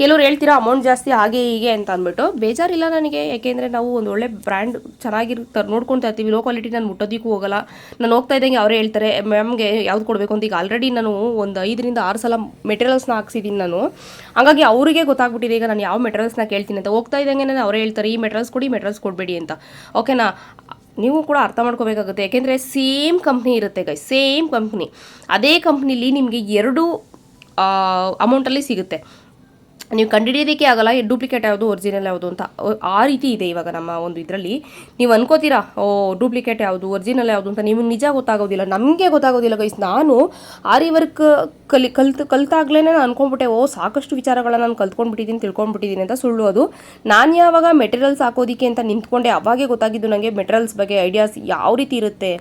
ಕೆಲವ್ರು ಹೇಳ್ತೀರಾ, ಅಮೌಂಟ್ ಜಾಸ್ತಿ ಹಾಗೆ ಹೀಗೆ ಅಂತ ಅಂದ್ಬಿಟ್ಟು. ಬೇಜಾರಿಲ್ಲ ನನಗೆ. ಯಾಕೆಂದರೆ ನಾವು ಒಂದು ಒಳ್ಳೆ ಬ್ರ್ಯಾಂಡ್ ಚೆನ್ನಾಗಿರ್ತಾರೆ ನೋಡ್ಕೊತಾ ಇರ್ತೀವಿ. ಲೋ ಕ್ವಾಲಿಟಿ ನಾನು ಮುಟ್ಟೋದಕ್ಕೂ ಹೋಗಲ್ಲ. ನಾನು ಹೋಗ್ತಾ ಇದ್ದಂಗೆ ಅವರೇ ಹೇಳ್ತಾರೆ, ಮ್ಯಾಮ್ಗೆ ಯಾವ್ದು ಕೊಡಬೇಕು? ಅಂತ ಈಗ ಆಲ್ರೆಡಿ ನಾನು ಒಂದು ಐದರಿಂದ ಆರು ಸಲ ಮೆಟೀರಿಯಲ್ಸ್ನ ಹಾಕ್ಸಿದ್ದೀನಿ ನಾನು. ಹಾಗಾಗಿ ಅವರಿಗೆ ಗೊತ್ತಾಗ್ಬಿಟ್ಟಿದೆ, ಈಗ ನಾನು ಯಾವ ಮೆಟ್ರಲ್ಸ್ನ ಕೇಳ್ತೀನಿ ಅಂತ. ಹೋಗ್ತಾ ಇದ್ದಂಗೆ ನಾನು ಅವರೇ ಹೇಳ್ತಾರೆ, ಈ ಮೆಟೀರಿಯಲ್ಸ್ ಕೊಡಿ ಮೆಟೀರಿಯಲ್ಸ್ ಕೊಡಬೇಡಿ ಅಂತ. ಓಕೆನಾ? ನೀವು ಕೂಡ ಅರ್ಥ ಮಾಡ್ಕೋಬೇಕಾಗುತ್ತೆ. ಯಾಕೆಂದರೆ ಸೇಮ್ ಕಂಪ್ನಿ ಇರುತ್ತೆ ಗೈ ಸೇಮ್ ಕಂಪ್ನಿ. ಅದೇ ಕಂಪ್ನಿಲಿ ನಿಮಗೆ ಎರಡು ಅಮೌಂಟಲ್ಲಿ ಸಿಗುತ್ತೆ. ನೀವು ಕಂಡುಹಿಡಿಯೋದಕ್ಕೆ ಆಗಲ್ಲ ಡೂಪ್ಲಿಕೇಟ್ ಯಾವುದು ಒರಿಜಿನಲ್ ಯಾವುದು ಅಂತ. ಆ ರೀತಿ ಇದೆ ಇವಾಗ ನಮ್ಮ ಒಂದು ಇದರಲ್ಲಿ. ನೀವು ಅನ್ಕೋತೀರಾ, ಓ ಡೂಪ್ಲಿಕೇಟ್ ಯಾವುದು ಒರಿಜಿನಲ್ ಯಾವುದು ಅಂತ ನಿಮಗೆ ನಿಜ ಗೊತ್ತಾಗೋದಿಲ್ಲ, ನಮಗೆ ಗೊತ್ತಾಗೋದಿಲ್ಲ ಗೈಸ್ ನಾನು ಆರಿ ವರ್ಕ್ ಕಲಿ, ಕಲ್ತು, ಕಲ್ತಾಗ್ಲೇ ನಾನು ಅನ್ಕೊಂಡ್ಬಿಟ್ಟೆ, ಓ, ಸಾಕಷ್ಟು ವಿಚಾರಗಳನ್ನ ನಾನು ಕಲ್ತ್ಕೊಂಡ್ಬಿಟ್ಟಿದ್ದೀನಿ, ತಿಳ್ಕೊಂಡ್ಬಿಟ್ಟಿದ್ದೀನಿ ಅಂತ ಸುಳ್ಳು ಅದು. ನಾನು ಯಾವಾಗ ಮೆಟೀರಿಯಲ್ಸ್ ಹಾಕೋದಿಕ್ಕೆ ಅಂತ ನಿಂತ್ಕೊಂಡೆ, ಅವಾಗೇ ಗೊತ್ತಾಗಿದ್ದು ನನಗೆ ಮೆಟೀರಿಯಲ್ಸ್ ಬಗ್ಗೆ ಐಡಿಯಾಸ್ ಯಾವ ರೀತಿ ಇರುತ್ತೆ.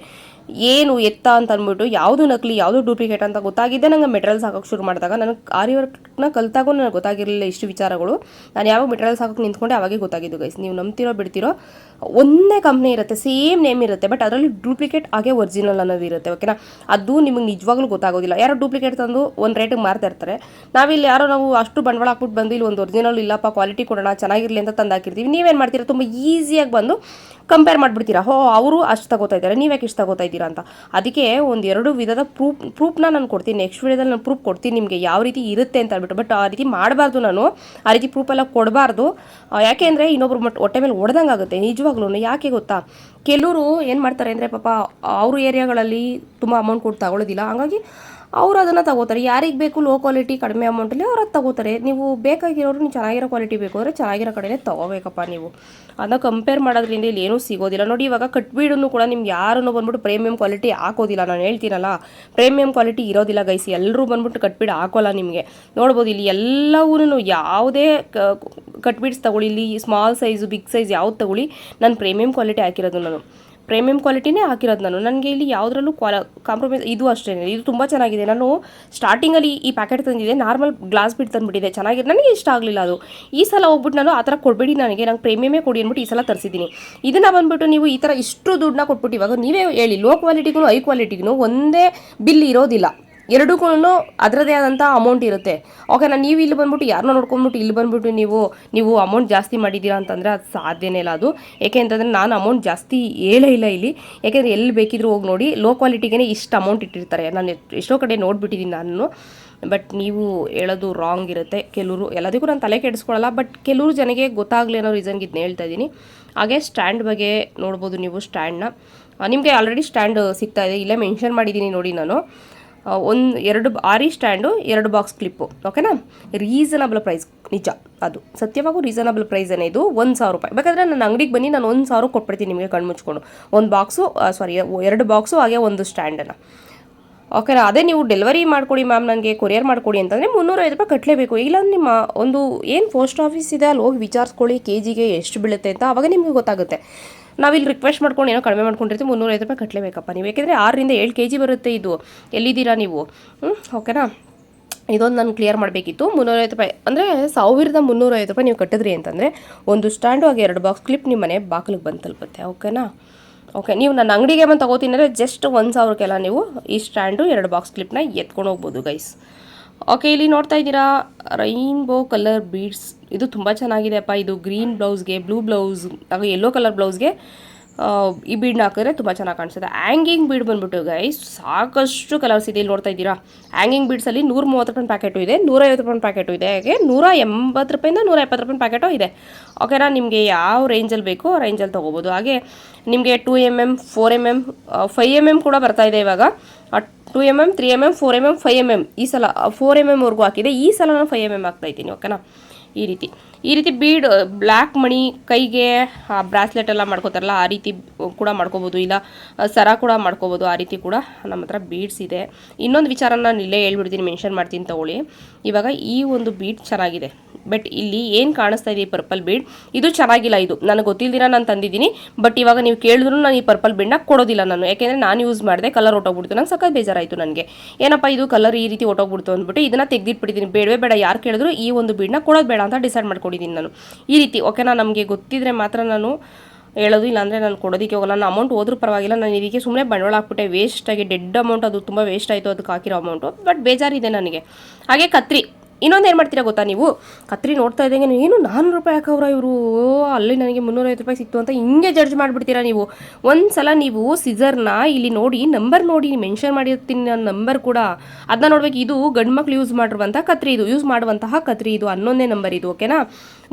ಏನು ಎತ್ತ ಅಂತ ಅಂದ್ಬಿಟ್ಟು ಯಾವುದು ನಕಲಿ, ಯಾವುದು ಡೂಪ್ಲಿಕೇಟ್ ಅಂತ ಗೊತ್ತಾಗಿದ್ದೆ ನಂಗೆ ಮೆಟೀರಿಯಲ್ಸ್ ಹಾಕೋಕ್ಕೆ ಶುರು ಮಾಡಿದಾಗ. ನನಗೆ ಆರಿ ವರ್ಕ್ನ ಕಲ್ತಾಗೂ ನನಗೆ ಗೊತ್ತಾಗಿರಲಿಲ್ಲ ಇಷ್ಟು ವಿಚಾರಗಳು. ನಾನು ಯಾವಾಗ ಮೆಟೀರಿಯಲ್ಸ್ ಹಾಕೋಕ್ಕೆ ನಿಂತ್ಕೊಂಡೆ ಅವಾಗೇ ಗೊತ್ತಾಗಿದ್ದು ಗೈಸ್ ನೀವು ನಂಬ್ತಿರೋ ಬಿಡ್ತಿರೋ ಒಂದೇ ಕಂಪ್ನಿ ಇರುತ್ತೆ ಸೇಮ್ ನೇಮ್ ಇರುತ್ತೆ ಬಟ್ ಅದರಲ್ಲಿ ಡೂಪ್ಲಿಕೇಟ್ ಹಾಗೆ ಒರಿಜಿನಲ್ ಅನ್ನೋದು ಇರುತ್ತೆ ಓಕೆನಾ ಅದು ನಿಮಗೆ ನಿಜವಾಗ್ಲೂ ಗೊತ್ತಾಗೋದಿಲ್ಲ. ಯಾರೋ ಡೂಪ್ಲಿಕೇಟ್ ತಂದು ಒಂದು ರೇಟಿಗೆ ಮಾರ್ತಾ ಇರ್ತಾರೆ. ನಾವಿಲ್ಲಿ ಯಾರೋ ನಾವು ಅಷ್ಟು ಬಂಡವಾಳ ಹಾಕ್ಬಿಟ್ಟು ಬಂದು ಇಲ್ಲಿ ಒಂದು ಒರಿಜಿನಲ್ ಇಲ್ಲಪ್ಪ ಕ್ವಾಲಿಟಿ ಕೊಡೋಣ, ಚೆನ್ನಾಗಿರಲಿ ಅಂತ ತಂದು ಹಾಕಿರ್ತೀವಿ. ನೀವೇನು ಮಾಡ್ತೀರಾ? ತುಂಬ ಈಸಿಯಾಗಿ ಬಂದು ಕಂಪೇರ್ ಮಾಡಿಬಿಡ್ತೀರಾ. ಹೋ, ಅವರು ಅಷ್ಟು ತಗೋತಾ ಇದ್ದಾರೆ, ನೀವು ಯಾಕೆ ಇಷ್ಟು ತಗೋತಾ ಇದ್ದೀರಾ? ಅಂತ. ಅದಕ್ಕೆ ಒಂದು ಎರಡು ವಿಧದ ಪ್ರೂಫ್, ಪ್ರೂಫ್ನ ನಾನು ಕೊಡ್ತೀನಿ. ನೆಕ್ಸ್ಟ್ ವಿಡಿಯೋದಲ್ಲಿ ನಾನು ಪ್ರೂಫ್ ಕೊಡ್ತೀನಿ ನಿಮಗೆ ಯಾವ ರೀತಿ ಇರುತ್ತೆ ಅಂತ ಹೇಳ್ಬಿಟ್ಟು. ಬಟ್ ಆ ರೀತಿ ಮಾಡಬಾರ್ದು ನಾನು. ಆ ರೀತಿ ಪ್ರೂಫ್ ಎಲ್ಲ ಕೊಡಬಾರ್ದು. ಯಾಕೆ ಅಂದರೆ ಇನ್ನೊಬ್ರು ಮಟ್, ಹೊಟ್ಟೆ ಮೇಲೆ ಹೊಡೆದಂಗೆ ಆಗುತ್ತೆ ನಿಜವಾಗ್ಲೂ ಯಾಕೆ ಗೊತ್ತಾ? ಕೆಲವರು ಏನು ಮಾಡ್ತಾರೆ ಅಂದರೆ ಪಾಪ, ಅವ್ರ ಏರಿಯಾಗಳಲ್ಲಿ ತುಂಬ ಅಮೌಂಟ್ ಕೊಟ್ಟು ತಗೊಳ್ಳೋದಿಲ್ಲ. ಹಾಗಾಗಿ ಅವ್ರು ಅದನ್ನು ತಗೋತಾರೆ. ಯಾರಿಗೆ ಬೇಕು ಲೋ ಕ್ವಾಲಿಟಿ ಕಡಿಮೆ ಅಮೌಂಟಲ್ಲಿ ಅವ್ರು ಅದು ತಗೋತಾರೆ. ನೀವು ಬೇಕಾಗಿರೋರು ನೀವು ಚೆನ್ನಾಗಿರೋ ಕ್ವಾಲಿಟಿ ಬೇಕು ಅಂದರೆ ಚೆನ್ನಾಗಿರೋ ಕಡೆನೇ ತಗೋಬೇಕಪ್ಪ ನೀವು. ಅದನ್ನ ಕಂಪೇರ್ ಮಾಡೋದ್ರಿಂದ ಇಲ್ಲಿ ಏನೂ ಸಿಗೋದಿಲ್ಲ. ನೋಡಿ ಇವಾಗ ಕಟ್ಬೀಡನ್ನು ಕೂಡ ನಿಮ್ಗೆ ಯಾರನ್ನು ಬಂದ್ಬಿಟ್ಟು ಪ್ರೀಮಿಯಂ ಕ್ವಾಲಿಟಿ ಹಾಕೋದಿಲ್ಲ. ನಾನು ಹೇಳ್ತೀನಲ್ಲ ಪ್ರೀಮಿಯಂ ಕ್ವಾಲಿಟಿ ಇರೋದಿಲ್ಲ ಗೈಸಿ ಎಲ್ಲರೂ ಬಂದ್ಬಿಟ್ಟು ಕಟ್ಬೀಡ್ ಹಾಕೋಲ್ಲ ನಿಮಗೆ. ನೋಡ್ಬೋದು ಇಲ್ಲಿ ಎಲ್ಲವೂ ಯಾವುದೇ ಕಟ್ಬೀಡ್ಸ್ ತಗೊಳ್ಳಿ, ಇಲ್ಲಿ ಸ್ಮಾಲ್ ಸೈಜು ಬಿಗ್ ಸೈಜ್ ಯಾವ್ದು ತಗೊಳ್ಳಿ, ನಾನು ಪ್ರೀಮಿಯಂ ಕ್ವಾಲಿಟಿ ಹಾಕಿರೋದು ನಾನು. ಪ್ರೀಮಿಯಂ ಕ್ವಾಲಿಟಿನೇ ಹಾಕಿರೋದು ನಾನು. ನನಗೆ ಇಲ್ಲಿ ಯಾವುದರಲ್ಲೂ ಕ್ವಾಲ ಕಾಂಪ್ರಮೈಸ್ ಇದು ಅಷ್ಟೇ. ಇದು ತುಂಬ ಚೆನ್ನಾಗಿದೆ. ನಾನು ಸ್ಟಾರ್ಟಿಂಗಲ್ಲಿ ಈ ಪ್ಯಾಕೆಟ್ ತಂದಿದ್ದೆ. ನಾರ್ಮಲ್ ಗ್ಲಾಸ್ ಬಿಟ್ಟು ತಂದುಬಿಟ್ಟಿದೆ ಚೆನ್ನಾಗಿದೆ ನನಗೆ ಇಷ್ಟ ಆಗಲಿಲ್ಲ ಅದು. ಈ ಸಲ ಹೋಗ್ಬಿಟ್ಟು ನಾನು ಆ ಥರ ಕೊಡಬೇಡಿ ನನಗೆ. ನಂಗೆ ಪ್ರೀಮಿಯಮೇ ಕೊಡಿ ಅಂದ್ಬಿಟ್ಟು ಈ ಸಲ ತರಿಸಿದ್ದೀನಿ. ಇದನ್ನು ಬಂದ್ಬಿಟ್ಟು ನೀವು ಈ ಥರ ಇಷ್ಟು ದುಡ್ಡನ್ನ ಕೊಟ್ಬಿಟ್ಟು ಇವಾಗ ನೀವೇ ಹೇಳಿ. ಲೋ ಕ್ವಾಲಿಟಿಗೂ ಹೈ ಕ್ವಾಲಿಟಿಗೂ ಒಂದೇ ಬಿಲ್ ಇರೋದಿಲ್ಲ. ಎರಡಕ್ಕೂ ಅದರದೇ ಆದಂಥ ಅಮೌಂಟ್ ಇರುತ್ತೆ. ಓಕೆ ನಾನು ನೀವು ಇಲ್ಲಿ ಬಂದ್ಬಿಟ್ಟು ಯಾರನ್ನೋ ನೋಡ್ಕೊಂಡ್ಬಿಟ್ಟು ಇಲ್ಲಿ ಬಂದ್ಬಿಟ್ಟು ನೀವು ನೀವು ಅಮೌಂಟ್ ಜಾಸ್ತಿ ಮಾಡಿದ್ದೀರಾ ಅಂತಂದರೆ ಅದು ಸಾಧ್ಯನೇ ಇಲ್ಲ ಅದು. ಏಕೆ ಅಂತಂದರೆ ನಾನು ಅಮೌಂಟ್ ಜಾಸ್ತಿ ಹೇಳೇ ಇಲ್ಲ ಇಲ್ಲಿ. ಯಾಕೆಂದರೆ ಎಲ್ಲಿ ಬೇಕಿದ್ರೂ ಹೋಗಿ ನೋಡಿ ಲೋ ಕ್ವಾಲಿಟಿಗೆ ಇಷ್ಟು ಅಮೌಂಟ್ ಇಟ್ಟಿರ್ತಾರೆ. ನಾನು ಎಷ್ಟೋ ಕಡೆ ನೋಡಿಬಿಟ್ಟಿದ್ದೀನಿ ನಾನು ಬಟ್ ನೀವು ಹೇಳೋದು ರಾಂಗ್ ಇರುತ್ತೆ. ಕೆಲವರು, ಎಲ್ಲದಕ್ಕೂ ನಾನು ತಲೆ ಕೆಡಿಸ್ಕೊಳ್ಳಲ್ಲ ಬಟ್ ಕೆಲವರು ಜನಗೆ ಗೊತ್ತಾಗಲಿ ಅನ್ನೋ ರೀಸನ್ಗೆ ಇದನ್ನ ಹೇಳ್ತಾ ಇದ್ದೀನಿ. ಹಾಗೆ ಸ್ಟ್ಯಾಂಡ್ ಬಗ್ಗೆ ನೋಡ್ಬೋದು ನೀವು ಸ್ಟ್ಯಾಂಡ್ನ ನಿಮಗೆ ಆಲ್ರೆಡಿ ಸ್ಟ್ಯಾಂಡ್ ಸಿಗ್ತಾ ಇದೆ. ಇಲ್ಲೇ ಮೆನ್ಷನ್ ಮಾಡಿದ್ದೀನಿ ನೋಡಿ ನಾನು. ಒಂದು ಎರಡು ಆರಿ ಸ್ಟ್ಯಾಂಡು, ಎರಡು ಬಾಕ್ಸ್ ಕ್ಲಿಪ್ಪು. ಓಕೆನಾ? Reasonable price. ನಿಜ. ಅದು. ಸತ್ಯವಾಗೂ ರೀಸನಬಲ್ ಪ್ರೈಸ್ ಇದು? ಒಂದು ಸಾವಿರ ರೂಪಾಯಿ. ಬೇಕಾದರೆ ನನ್ನ ಅಂಗಡಿಗೆ ಬನ್ನಿ, ನಾನು ಒಂದು ಸಾವಿರ ಕೊಟ್ಬಿಡ್ತೀನಿ ನಿಮಗೆ ಕಣ್ಣು ಮುಚ್ಕೊಂಡು. ಒಂದು ಬಾಕ್ಸು ಸಾರಿ ಎರಡು ಬಾಕ್ಸು, ಹಾಗೆ ಒಂದು ಸ್ಟ್ಯಾಂಡನ್ನು ಓಕೆನಾ? ಅದೇ ನೀವು ಡೆಲಿವರಿ ಮಾಡಿಕೊಡಿ ಮ್ಯಾಮ್, ನನಗೆ ಕೊರಿಯರ್ ಮಾಡಿಕೊಡಿ ಅಂತಂದರೆ ಮುನ್ನೂರೈದು ರೂಪಾಯಿ ಕಟ್ಟಲೇಬೇಕು ಇಲ್ಲ, ನಿಮ್ಮ ಒಂದು ಏನು ಪೋಸ್ಟ್ ಆಫೀಸ್ ಇದೆ, ಅಲ್ಲಿ ಹೋಗಿ ವಿಚಾರಿಸ್ಕೊಳ್ಳಿ ಕೆ ಜಿಗೆ ಎಷ್ಟು ಬೀಳುತ್ತೆ ಅಂತ ಆವಾಗ ನಿಮಗೆ ಗೊತ್ತಾಗುತ್ತೆ. ನಾವಿಲ್ಲಿ ರಿಕ್ವೆಸ್ಟ್ ಮಾಡ್ಕೊಂಡು ಏನೋ ಕಡಿಮೆ ಮಾಡ್ಕೊಂಡಿರ್ತೀವಿ, ಮುನ್ನೂರೈವತ್ತು ರೂಪಾಯಿ ಕಟ್ಟಲೇಬೇಕಪ್ಪ ನೀವು. ಏಕೆಂದರೆ ಆರರಿಂದ ಏಳು ಕೆ ಜಿ ಬರುತ್ತೆ ಇದು. ಎಲ್ಲಿದ್ದೀರಾ ನೀವು? ಓಕೆನಾ ಇದೊಂದು ನಾನು ಕ್ಲಿಯರ್ ಮಾಡಬೇಕಿತ್ತು. ಮುನ್ನೂರೈವತ್ತು ರೂಪಾಯಿ ಅಂದರೆ ಸಾವಿರದ ಮುನ್ನೂರೈವತ್ತು ರೂಪಾಯಿ ನೀವು ಕಟ್ಟಿದ್ರಿ ಅಂತಂದರೆ ಒಂದು ಸ್ಟ್ಯಾಂಡು ಹಾಗೆ ಎರಡು ಬಾಕ್ಸ್ ಕ್ಲಿಪ್ ನಿಮ್ಮ ಮನೆ ಬಾಗಿಲಿಗೆ ಬಂದು ತಲುಪುತ್ತೆ ಓಕೆನಾ ಓಕೆ ನೀವು ನನ್ನ ಅಂಗಡಿಗೆ ಬಂದು ತಗೋತೀನಿ ಅಂದರೆ ಜಸ್ಟ್ ಒಂದು ಸಾವಿರಕ್ಕೆಲ್ಲ ನೀವು ಈ ಸ್ಟ್ಯಾಂಡು ಎರಡು ಬಾಕ್ಸ್ ಕ್ಲಿಪ್ನ ಎತ್ಕೊಂಡು ಹೋಗ್ಬೋದು ಗೈಸ್ ಓಕೆ ಇಲ್ಲಿ ನೋಡ್ತಾ ಇದ್ದೀರಾ? ರೈನ್ಬೋ ಕಲರ್ ಬೀಡ್ಸ್ ಇದು ತುಂಬ ಚೆನ್ನಾಗಿದೆ ಅಪ್ಪ. ಇದು ಗ್ರೀನ್ ಬ್ಲೌಸ್ಗೆ ಬ್ಲೂ ಬ್ಲೌಸ್ ಹಾಗೂ ಯೆಲ್ಲೋ ಕಲರ್ ಬ್ಲೌಸ್ಗೆ ಈ ಬೀಡ್ನ ಹಾಕಿದ್ರೆ ತುಂಬ ಚೆನ್ನಾಗಿ ಕಾಣಿಸುತ್ತೆ. ಹ್ಯಾಂಗಿಂಗ್ ಬೀಡ್ ಬಂದ್ಬಿಟ್ಟು ಗೈಸ್ ಸಾಕಷ್ಟು ಕಲರ್ಸ್ ಇದೆ. ಇಲ್ಲಿ ನೋಡ್ತಾ ಇದ್ದೀರಾ? ಹ್ಯಾಂಗಿಂಗ್ ಬೀಡ್ಸಲ್ಲಿ ನೂರ ಮೂವತ್ತು ರೂಪಾಯಿ ಪ್ಯಾಕೆಟು ಇದೆ, ನೂರೈವತ್ತು ರೂಪಾಯಿ ಪ್ಯಾಕೆಟು ಇದೆ. ಹಾಗೆ ನೂರ ಎಂಬತ್ತು ರೂಪಾಯಿಂದ ನೂರ ಎಪ್ಪತ್ತು ರೂಪಾಯಿ ಪ್ಯಾಕೆಟು ಇದೆ. ಓಕೆನಾ ನಿಮಗೆ ಯಾವ ರೇಂಜಲ್ಲಿ ಬೇಕೋ ರೇಂಜಲ್ಲಿ ತೊಗೋಬೋದು. ಹಾಗೆ ನಿಮಗೆ two M M four M M five M M ಕೂಡ ಬರ್ತಾ ಇದೆ ಇವಾಗ. Two M M three M M four M M five M M ಈ ಸಲ ಫೋರ್ ಎಂ ಎಮ್ವರೆಗೂ ಹಾಕಿದೆ ಈ ಸಲ ನಾನು ಫೈವ್ ಎಂ ಎಂ ಹಾಕ್ತಾ ಇದ್ದೀನಿ ಓಕೆನಾ ಈ ರೀತಿ. ಈ ರೀತಿ ಬೀಡ್ ಬ್ಲ್ಯಾಕ್ ಮಣಿ ಕೈಗೆ ಬ್ರಾಸ್ಲೆಟ್ ಎಲ್ಲ ಮಾಡ್ಕೋತಾರಲ್ಲ, ಆ ರೀತಿ ಕೂಡ ಮಾಡ್ಕೋಬೋದು. ಇಲ್ಲ ಸರ ಕೂಡ ಮಾಡ್ಕೋಬೋದು. ಆ ರೀತಿ ಕೂಡ ನಮ್ಮ ಹತ್ರ ಬೀಡ್ಸ್ ಇದೆ. ಇನ್ನೊಂದು ವಿಚಾರ ನಾನು ಇಲ್ಲೇ ಹೇಳ್ಬಿಡ್ತೀನಿ, ಮೆನ್ಷನ್ ಮಾಡ್ತೀನಿ ತಗೊಳ್ಳಿ. ಇವಾಗ ಈ ಒಂದು ಬೀಡ್ ಚೆನ್ನಾಗಿದೆ. ಬಟ್ ಇಲ್ಲಿ ಏನು ಕಾಣಿಸ್ತಾ ಇದೆ ಈ ಪರ್ಪಲ್ ಬೀಡ್? ಇದು ಚೆನ್ನಾಗಿಲ್ಲ ಇದು. ನನಗೆ ಗೊತ್ತಿಲ್ದಿರ ನಾನು ತಂದಿದ್ದೀನಿ. ಬಟ್ ಇವಾಗ ನೀವು ಕೇಳಿದ್ರು ನಾನು ಈ ಪರ್ಪಲ್ ಬೀಡ್ನ ಕೊಡೋದಿಲ್ಲ ನಾನು. ಯಾಕೆಂದರೆ ನಾನು ಯೂಸ್ ಮಾಡಿದೆ, ಕಲರ್ ಹೊಟ್ಟೋಗ್ಬಿಡ್ತು ನಂಗೆ ಸಖತ್ ಬೇಜಾರಾಯಿತು ನನಗೆ. ಏನಪ್ಪ ಇದು ಕಲರ್ ಈ ರೀತಿ ಹೊಟ್ಟೋಗ್ಬಿಡ್ತು ಅಂದ್ಬಿಟ್ಟು ಇದನ್ನು ತೆಗೆದಿಟ್ಬಿಟ್ಟಿದ್ದೀನಿ ಬೇಡವೇ ಬೇಡ, ಯಾರು ಕೇಳಿದ್ರು ಈ ಒಂದು ಬೀಡ್ನ ಕೊಡೋದು ಬೇಡ ಅಂತ ಡಿಸೈಡ್ ಮಾಡ್ಕೊಂಡಿದ್ದೀನಿ ನಾನು. ಈ ರೀತಿ ಓಕೆನಾ ನಮಗೆ ಗೊತ್ತಿದ್ರೆ ಮಾತ್ರ ನಾನು ಹೇಳೋದು, ಇಲ್ಲಾಂದರೆ ನಾನು ಕೊಡೋದಕ್ಕೆ ಹೋಗಲ್ಲ. ನಾನು ಅಮೌಂಟ್ ಹೋದ್ರೂ ಪರವಾಗಿಲ್ಲ. ನಾನು ಇದಕ್ಕೆ ಸುಮ್ಮನೆ ಬಂಡವಾಳ ಹಾಕ್ಬಿಟ್ಟೆ. ವೇಸ್ಟಾಗಿ ಡೆಡ್ ಅಮೌಂಟ್ ಅದು ತುಂಬ ವೇಸ್ಟ್ ಆಯಿತು, ಅದಕ್ಕೆ ಹಾಕಿರೋ ಅಮೌಂಟು ಬಟ್ ಬೇಜಾರಿದೆ ನನಗೆ. ಹಾಗೆ ಕತ್ರಿ ಇನ್ನೊಂದು ಏನು ಮಾಡ್ತೀರಾ ಗೊತ್ತಾ ನೀವು? ಕತ್ರಿ ನೋಡ್ತಾ ಇದ್ದಂಗೆ ಏನು ನಾನ್ನೂರು ರೂಪಾಯಿ ಹಾಕವ್ರ ಇವರು? ಅಲ್ಲಿ ನನಗೆ ಮುನ್ನೂರೈವತ್ತು ರೂಪಾಯಿ ಸಿಕ್ತು ಅಂತ ಹಿಂಗೆ ಜಡ್ಜ್ ಮಾಡಿಬಿಡ್ತೀರಾ ನೀವು? ಒಂದು ಸಲ ನೀವು ಸಿಸರ್ನ ಇಲ್ಲಿ ನೋಡಿ ನಂಬರ್ ನೋಡಿ ಮೆನ್ಷನ್ ಮಾಡಿರ್ತೀನಿ ನನ್ನ ನಂಬರ್ ಕೂಡ. ಅದನ್ನ ನೋಡ್ಬೇಕು, ಇದು ಗಂಡು ಮಕ್ಳು ಯೂಸ್ ಮಾಡಿರುವಂಥ ಕತ್ರಿ ಇದು ಯೂಸ್ ಮಾಡುವಂತಹ ಕತ್ರಿ ಇದು ಹನ್ನೊಂದೇ ನಂಬರ್ ಇದು ಓಕೆನಾ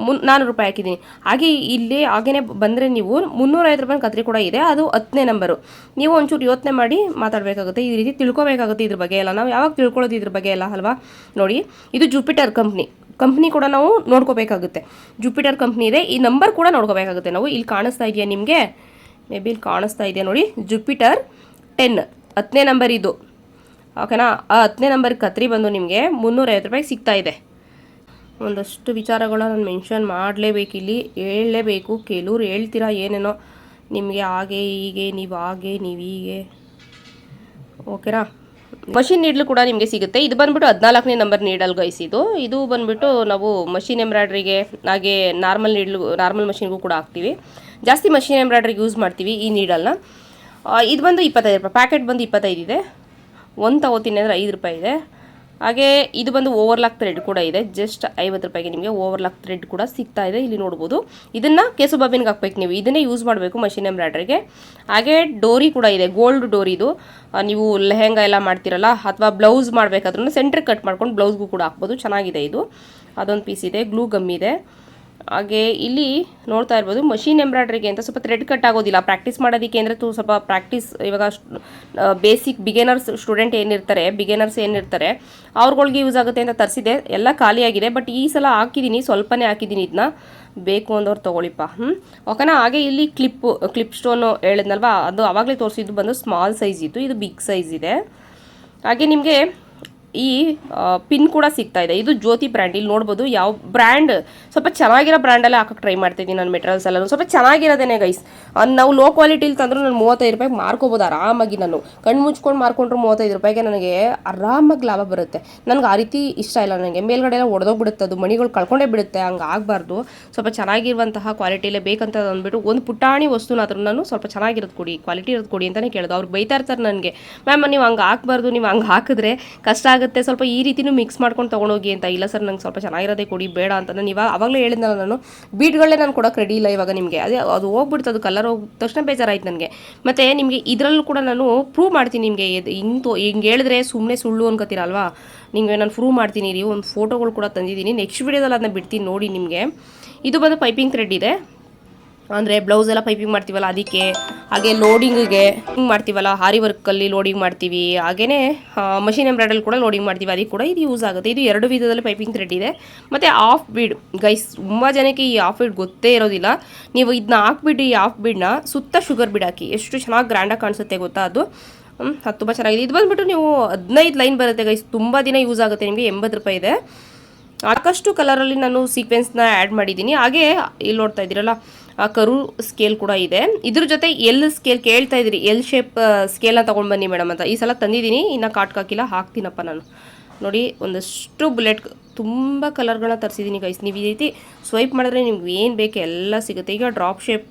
ಮುನ್ ನಾನ್ನೂರು ರೂಪಾಯಿ ಹಾಕಿದ್ದೀನಿ. ಹಾಗೆ ಇಲ್ಲಿ ಹಾಗೇ ಬಂದರೆ ನೀವು ಮುನ್ನೂರೈವತ್ತು ರೂಪಾಯಿ ಕತ್ರಿ ಕೂಡ ಇದೆ. ಅದು ಹತ್ತನೇ ನಂಬರು. ನೀವು ಒಂಚೂರು ಯೋಚನೆ ಮಾಡಿ ಮಾತಾಡಬೇಕಾಗುತ್ತೆ. ಈ ರೀತಿ ತಿಳ್ಕೊಬೇಕಾಗುತ್ತೆ ಇದ್ರ ಬಗ್ಗೆ ಎಲ್ಲ. ನಾವು ಯಾವಾಗ ತಿಳ್ಕೊಳ್ಳೋದು ಇದ್ರ ಬಗ್ಗೆ ಎಲ್ಲ ಅಲ್ವಾ? ನೋಡಿ, ಇದು ಜುಪಿಟರ್ ಕಂಪ್ನಿ ಕಂಪ್ನಿ ಕೂಡ ನಾವು ನೋಡ್ಕೋಬೇಕಾಗುತ್ತೆ. ಜುಪಿಟರ್ ಕಂಪ್ನಿ ಇದೆ. ಈ ನಂಬರ್ ಕೂಡ ನೋಡ್ಕೋಬೇಕಾಗುತ್ತೆ ನಾವು. ಇಲ್ಲಿ ಕಾಣಿಸ್ತಾ ಇದೆಯಾ ನಿಮಗೆ? ಮೇ ಬಿ ಇಲ್ಲಿ ಕಾಣಿಸ್ತಾ ಇದೆಯಾ ನೋಡಿ. ಜುಪಿಟರ್ ಟೆನ್ ಹತ್ತನೇ ನಂಬರ್ ಇದು. ಓಕೆನಾ ಆ ಹತ್ತನೇ ನಂಬರ್ ಕತ್ರಿ ಬಂದು ನಿಮಗೆ ಮುನ್ನೂರೈವತ್ತು ರೂಪಾಯಿಗೆ ಸಿಗ್ತಾ ಇದೆ. ಒಂದಷ್ಟು ವಿಚಾರಗಳ ನಾನು ಮೆನ್ಷನ್ ಮಾಡಲೇಬೇಕು ಇಲ್ಲಿ. ಹೇಳಲೇಬೇಕು. ಕೆಲವ್ರು ಹೇಳ್ತೀರಾ ಏನೇನೋ. ನಿಮಗೆ ಹಾಗೆ, ಹೀಗೆ, ನೀವು ಹಾಗೆ, ನೀವು ಹೀಗೆ. ಓಕೆನಾ? ಮಷಿನ್ ನೀಡ್ಲು ಕೂಡ ನಿಮಗೆ ಸಿಗುತ್ತೆ. ಇದು ಬಂದ್ಬಿಟ್ಟು ಹದಿನಾಲ್ಕನೇ ನಂಬರ್ ನೀಡಲ್ ಗೈಸ್ ಇದು. ಇದು ಬಂದ್ಬಿಟ್ಟು ನಾವು ಮಷಿನ್ ಎಂಬ್ರಾಯ್ಡ್ರಿಗೆ ಹಾಗೆ ನಾರ್ಮಲ್ ನೀಡ್ಲು, ನಾರ್ಮಲ್ ಮಷಿನ್ಗೂ ಕೂಡ ಹಾಕ್ತೀವಿ. ಜಾಸ್ತಿ ಮಷಿನ್ ಎಂಬ್ರಾಯ್ಡ್ರಿಗೆ ಯೂಸ್ ಮಾಡ್ತೀವಿ ಈ ನೀಡಲ್ನ. ಇದು ಬಂದು ಇಪ್ಪತ್ತೈದು ರೂಪಾಯಿ. ಪ್ಯಾಕೆಟ್ ಬಂದು ಇಪ್ಪತ್ತೈದು ಇದೆ. ಒಂದು ತಗೋತೀನಿ ಅಂದರೆ ಐದು ರೂಪಾಯಿ ಇದೆ. ಹಾಗೆ ಇದು ಬಂದು ಓವರ್ಲಾಕ್ ಥ್ರೆಡ್ ಕೂಡ ಇದೆ. ಜಸ್ಟ್ ಐವತ್ತು ರೂಪಾಯಿಗೆ ನಿಮಗೆ ಓವರ್ಲಾಕ್ ಥ್ರೆಡ್ ಕೂಡ ಸಿಗ್ತಾ ಇದೆ. ಇಲ್ಲಿ ನೋಡ್ಬೋದು. ಇದನ್ನು ಕೇಸು ಬಾಬಿನ್ಗೆ ಹಾಕ್ಬೇಕು ನೀವು. ಇದನ್ನೇ ಯೂಸ್ ಮಾಡಬೇಕು ಮಷಿನ್ ಎಂಬ್ರಾಯ್ಡ್ರಿಗೆ ಹಾಗೆ ಡೋರಿ ಕೂಡ ಇದೆ. ಗೋಲ್ಡ್ ಡೋರಿದು ಇದು. ನೀವು ಲೆಹೆಂಗಾ ಎಲ್ಲ ಮಾಡ್ತಿರಲ್ಲ, ಅಥವಾ ಬ್ಲೌಸ್ ಮಾಡಬೇಕಾದ್ರೂ ಸೆಂಟ್ರಿಗೆ ಕಟ್ ಮಾಡ್ಕೊಂಡು ಬ್ಲೌಸ್ಗೂ ಕೂಡ ಹಾಕ್ಬೋದು. ಚೆನ್ನಾಗಿದೆ ಇದು. ಅದೊಂದು ಪೀಸ್ ಇದೆ. ಗ್ಲೂ ಗಮ್ ಇದೆ. ಹಾಗೆ ಇಲ್ಲಿ ನೋಡ್ತಾ ಇರ್ಬೋದು ಮಷಿನ್ ಎಂಬ್ರಾಯ್ಡ್ರಿಗೆ ಅಂತ ಸ್ವಲ್ಪ ಥ್ರೆಡ್ ಕಟ್ ಆಗೋದಿಲ್ಲ. ಪ್ರಾಕ್ಟೀಸ್ ಮಾಡೋದಕ್ಕೆ ಅಂದರೆ ತು ಸ್ವಲ್ಪ ಪ್ರಾಕ್ಟೀಸ್ ಇವಾಗ ಬೇಸಿಕ್ ಬಿಗಿನರ್ಸ್ ಸ್ಟೂಡೆಂಟ್ ಏನಿರ್ತಾರೆ ಬಿಗಿನರ್ಸ್ ಏನಿರ್ತಾರೆ, ಅವ್ರುಗಳ್ಗೆ ಯೂಸ್ ಆಗುತ್ತೆ ಅಂತ ತರಿಸಿದೆ. ಎಲ್ಲ ಖಾಲಿಯಾಗಿದೆ ಬಟ್ ಈ ಸಲ ಹಾಕಿದ್ದೀನಿ ಸ್ವಲ್ಪನೇ ಹಾಕಿದ್ದೀನಿ ಇದನ್ನ ಬೇಕು ಅಂದವ್ರು ತೊಗೊಳಿಪ್ಪ ಹ್ಞೂ ಓಕೆನಾ? ಹಾಗೆ ಇಲ್ಲಿ ಕ್ಲಿಪ್ಪು ಕ್ಲಿಪ್ ಸ್ಟೋನು ಹೇಳಿದ್ನಲ್ವಾ? ಅದು ಆವಾಗಲೇ ತೋರಿಸಿದ್ದು ಬಂದು ಸ್ಮಾಲ್ ಸೈಜ್ ಇತ್ತು. ಇದು ಬಿಗ್ ಸೈಜ್ ಇದೆ. ಹಾಗೆ ನಿಮಗೆ ಈ ಪಿನ್ ಕೂಡ ಸಿಗ್ತಾ ಇದೆ. ಇದು ಜ್ಯೋತಿ ಬ್ರ್ಯಾಂಡ್. ಇಲ್ಲಿ ನೋಡ್ಬೋದು ಯಾವ ಬ್ರ್ಯಾಂಡ್, ಸ್ವಲ್ಪ ಚೆನ್ನಾಗಿರೋ ಬ್ರ್ಯಾಂಡಲ್ಲೇ ಹಾಕಕ್ಕೆ ಟ್ರೈ ಮಾಡ್ತಿದ್ದೀನಿ ನಾನು ಮೆಟೀರಿಯಲ್ಸ್ ಎಲ್ಲ ಸ್ವಲ್ಪ ಚೆನ್ನಾಗಿರೋದೇನೆ ಗೈಸ್ ನಾವು ಲೋ ಕ್ವಾಲಿಟಿಲಿ ತಂದರೂ ನಾನು ಮೂವತ್ತೈದು ರೂಪಾಯಿಗೆ ಮಾರ್ಕೋಬೋದು ಆರಾಮಾಗಿ ನಾನು. ಕಣ್ಣು ಮುಚ್ಕೊಂಡು ಮಾರ್ಕೊಂಡ್ರು ಮೂವತ್ತೈದು ರೂಪಾಯಿಗೆ ನನಗೆ ಆರಾಮಾಗಿ ಲಾಭ ಬರುತ್ತೆ. ನನಗೆ ಆ ರೀತಿ ಇಷ್ಟ ಇಲ್ಲ ನನಗೆ. ಮೇಲ್ಗಡೆ ಎಲ್ಲ ಒಡೆದೋಗ್ಬಿಡುತ್ತೆ. ಅದು ಮಣಿಗಳು ಕಳ್ಕೊಂಡೇ ಬಿಡುತ್ತೆ. ಹಂಗೆ ಆಗಬಾರ್ದು. ಸ್ವಲ್ಪ ಚೆನ್ನಾಗಿರುವಂತಹ ಕ್ವಾಲಿಟಿಲೇ ಬೇಕಂತ ಅಂದ್ಬಿಟ್ಟು ಒಂದು ಪುಟಾಣಿ ವಸ್ತುನಾದ್ರೂ ನಾನು ಸ್ವಲ್ಪ ಚೆನ್ನಾಗಿರೋದು ಕೊಡಿ ಕ್ವಾಲಿಟಿ ಇರೋದು ಕೊಡಿ ಅಂತಲೇ ಕೇಳೋದು. ಅವ್ರು ಬೈತಾ ಇರ್ತಾರೆ ನನಗೆ. ಮ್ಯಾಮ್, ನೀವು ಹಂಗೆ ಹಾಕ್ಬಾರ್ದು. ನೀವು ಹಂಗೆ ಹಾಕಿದ್ರೆ ಕಷ್ಟ ಆಗುತ್ತೆ. ಸ್ವಲ್ಪ ಈ ರೀತಿನೂ ಮಿಕ್ಸ್ ಮಾಡ್ಕೊಂಡು ತೊಗೊಂಡೋಗಿ ಅಂತ ಇಲ್ಲ ಸರ್, ನಂಗೆ ಸ್ವಲ್ಪ ಚೆನ್ನಾಗಿರೋದೇ ಕೊಡಿ, ಬೇಡ ಅಂತ ನಾನು ಅವಾಗಲೇ ಹೇಳಿದ್ನಲ್ಲ ನಾನು ಬೀಟ್ಗಳೇ ನಾನು ಕೊಡೋಕೆ ರೆಡಿ ಇಲ್ಲ ಇವಾಗ ನಿಮಗೆ. ಅದೇ ಅದು ಹೋಗ್ಬಿಡ್ತು, ಅದು ಕಲರ್ ಹೋಗಿದ ತಕ್ಷಣ ಬೇಜಾರಾಯ್ತು ನನಗೆ. ಮತ್ತು ನಿಮಗೆ ಇದರಲ್ಲೂ ಕೂಡ ನಾನು ಪ್ರೂವ್ ಮಾಡ್ತೀನಿ ನಿಮಗೆ. ಹಿಂಗೆ ಹಿಂಗೆ ಹೇಳಿದ್ರೆ ಸುಮ್ಮನೆ ಸುಳ್ಳು ಅನ್ಕೋತೀರಲ್ವಾ? ನಿಮಗೆ ನಾನು ಪ್ರೂವ್ ಮಾಡ್ತೀನಿ ರೀ, ಒಂದು ಫೋಟೋಗಳು ಕೂಡ ತಂದಿದ್ದೀನಿ. ನೆಕ್ಸ್ಟ್ ವೀಡಿಯೋದಲ್ಲಿ ಅದನ್ನ ಬಿಡ್ತೀನಿ ನೋಡಿ ನಿಮಗೆ. ಇದು ಬಂದು ಪೈಪಿಂಗ್ ಥ್ರೆಡ್ ಇದೆ. ಅಂದರೆ ಬ್ಲೌಸ್ ಎಲ್ಲ ಪೈಪಿಂಗ್ ಮಾಡ್ತೀವಲ್ಲ ಅದಕ್ಕೆ, ಹಾಗೆ ಲೋಡಿಂಗಿಗೆ ಹಿಂಗೆ ಮಾಡ್ತೀವಲ್ಲ ಹಾರಿ ವರ್ಕಲ್ಲಿ ಲೋಡಿಂಗ್ ಮಾಡ್ತೀವಿ. ಹಾಗೆಯೇ ಮಷಿನ್ ಎಂಬ್ರಾಯ್ಡಲ್ಲಿ ಕೂಡ ಲೋಡಿಂಗ್ ಮಾಡ್ತೀವಿ, ಅದಕ್ಕೆ ಕೂಡ ಇದು ಯೂಸ್ ಆಗುತ್ತೆ. ಇದು ಎರಡು ವಿಧದಲ್ಲಿ ಪೈಪಿಂಗ್ ಥ್ರೆಡ್ ಇದೆ. ಮತ್ತು ಆಫ್ ಬೀಡ್ ಗೈಸ್ ತುಂಬ ಜನಕ್ಕೆ ಈ ಆಫ್ ಬೀಡ್ ಗೊತ್ತೇ ಇರೋದಿಲ್ಲ. ನೀವು ಇದನ್ನ ಹಾಕ್ಬಿಟ್ಟು ಈ ಆಫ್ ಬೀಡ್ನ ಸುತ್ತ ಶುಗರ್ ಬೀಡ್ ಹಾಕಿ. ಎಷ್ಟು ಚೆನ್ನಾಗಿ ಗ್ರ್ಯಾಂಡಾಗಿ ಕಾಣಿಸುತ್ತೆ ಗೊತ್ತಾ ಅದು? ಅದು ತುಂಬ ಚೆನ್ನಾಗಿದೆ. ಇದು ಬಂದುಬಿಟ್ಟು ನೀವು ಹದಿನೈದು ಲೈನ್ ಬರುತ್ತೆ ಗೈಸ್ ತುಂಬ ದಿನ ಯೂಸ್ ಆಗುತ್ತೆ ನಿಮಗೆ. ಎಂಬತ್ತು ರೂಪಾಯಿ ಇದೆ. ಸಾಕಷ್ಟು ಕಲರಲ್ಲಿ ನಾನು ಸೀಕ್ವೆನ್ಸ್ನ ಆ್ಯಡ್ ಮಾಡಿದ್ದೀನಿ. ಹಾಗೆ, ಇಲ್ಲಿ ನೋಡ್ತಾ ಇದ್ದೀರಲ್ಲ ಕರು ಸ್ಕೇಲ್ ಕೂಡ ಇದೆ. ಇದ್ರ ಜೊತೆ ಎಲ್ ಸ್ಕೇಲ್ ಕೇಳ್ತಾ ಇದ್ದೀರಿ. ಎಲ್ ಶೇಪ್ ಸ್ಕೇಲ್ನ ತಗೊಂಡ್ ಬನ್ನಿ ಮೇಡಮ್ ಅಂತ. ಈ ಸಲ ತಂದಿದ್ದೀನಿ. ಇನ್ನು ಕಾಟ್ಕಾಕಿಲ್ಲ ಹಾಕ್ತೀನಪ್ಪ ನಾನು. ನೋಡಿ, ಒಂದಷ್ಟು ಬುಲೆಟ್ ತುಂಬ ಕಲರ್ಗಳನ್ನ ತರಿಸಿದ್ದೀನಿ ಗೈಸ್ ನೀವು ಈ ರೀತಿ ಸ್ವೈಪ್ ಮಾಡಿದ್ರೆ ನಿಮ್ಗೆ ಏನು ಬೇಕು ಎಲ್ಲ ಸಿಗುತ್ತೆ. ಈಗ ಡ್ರಾಪ್ ಶೇಪ್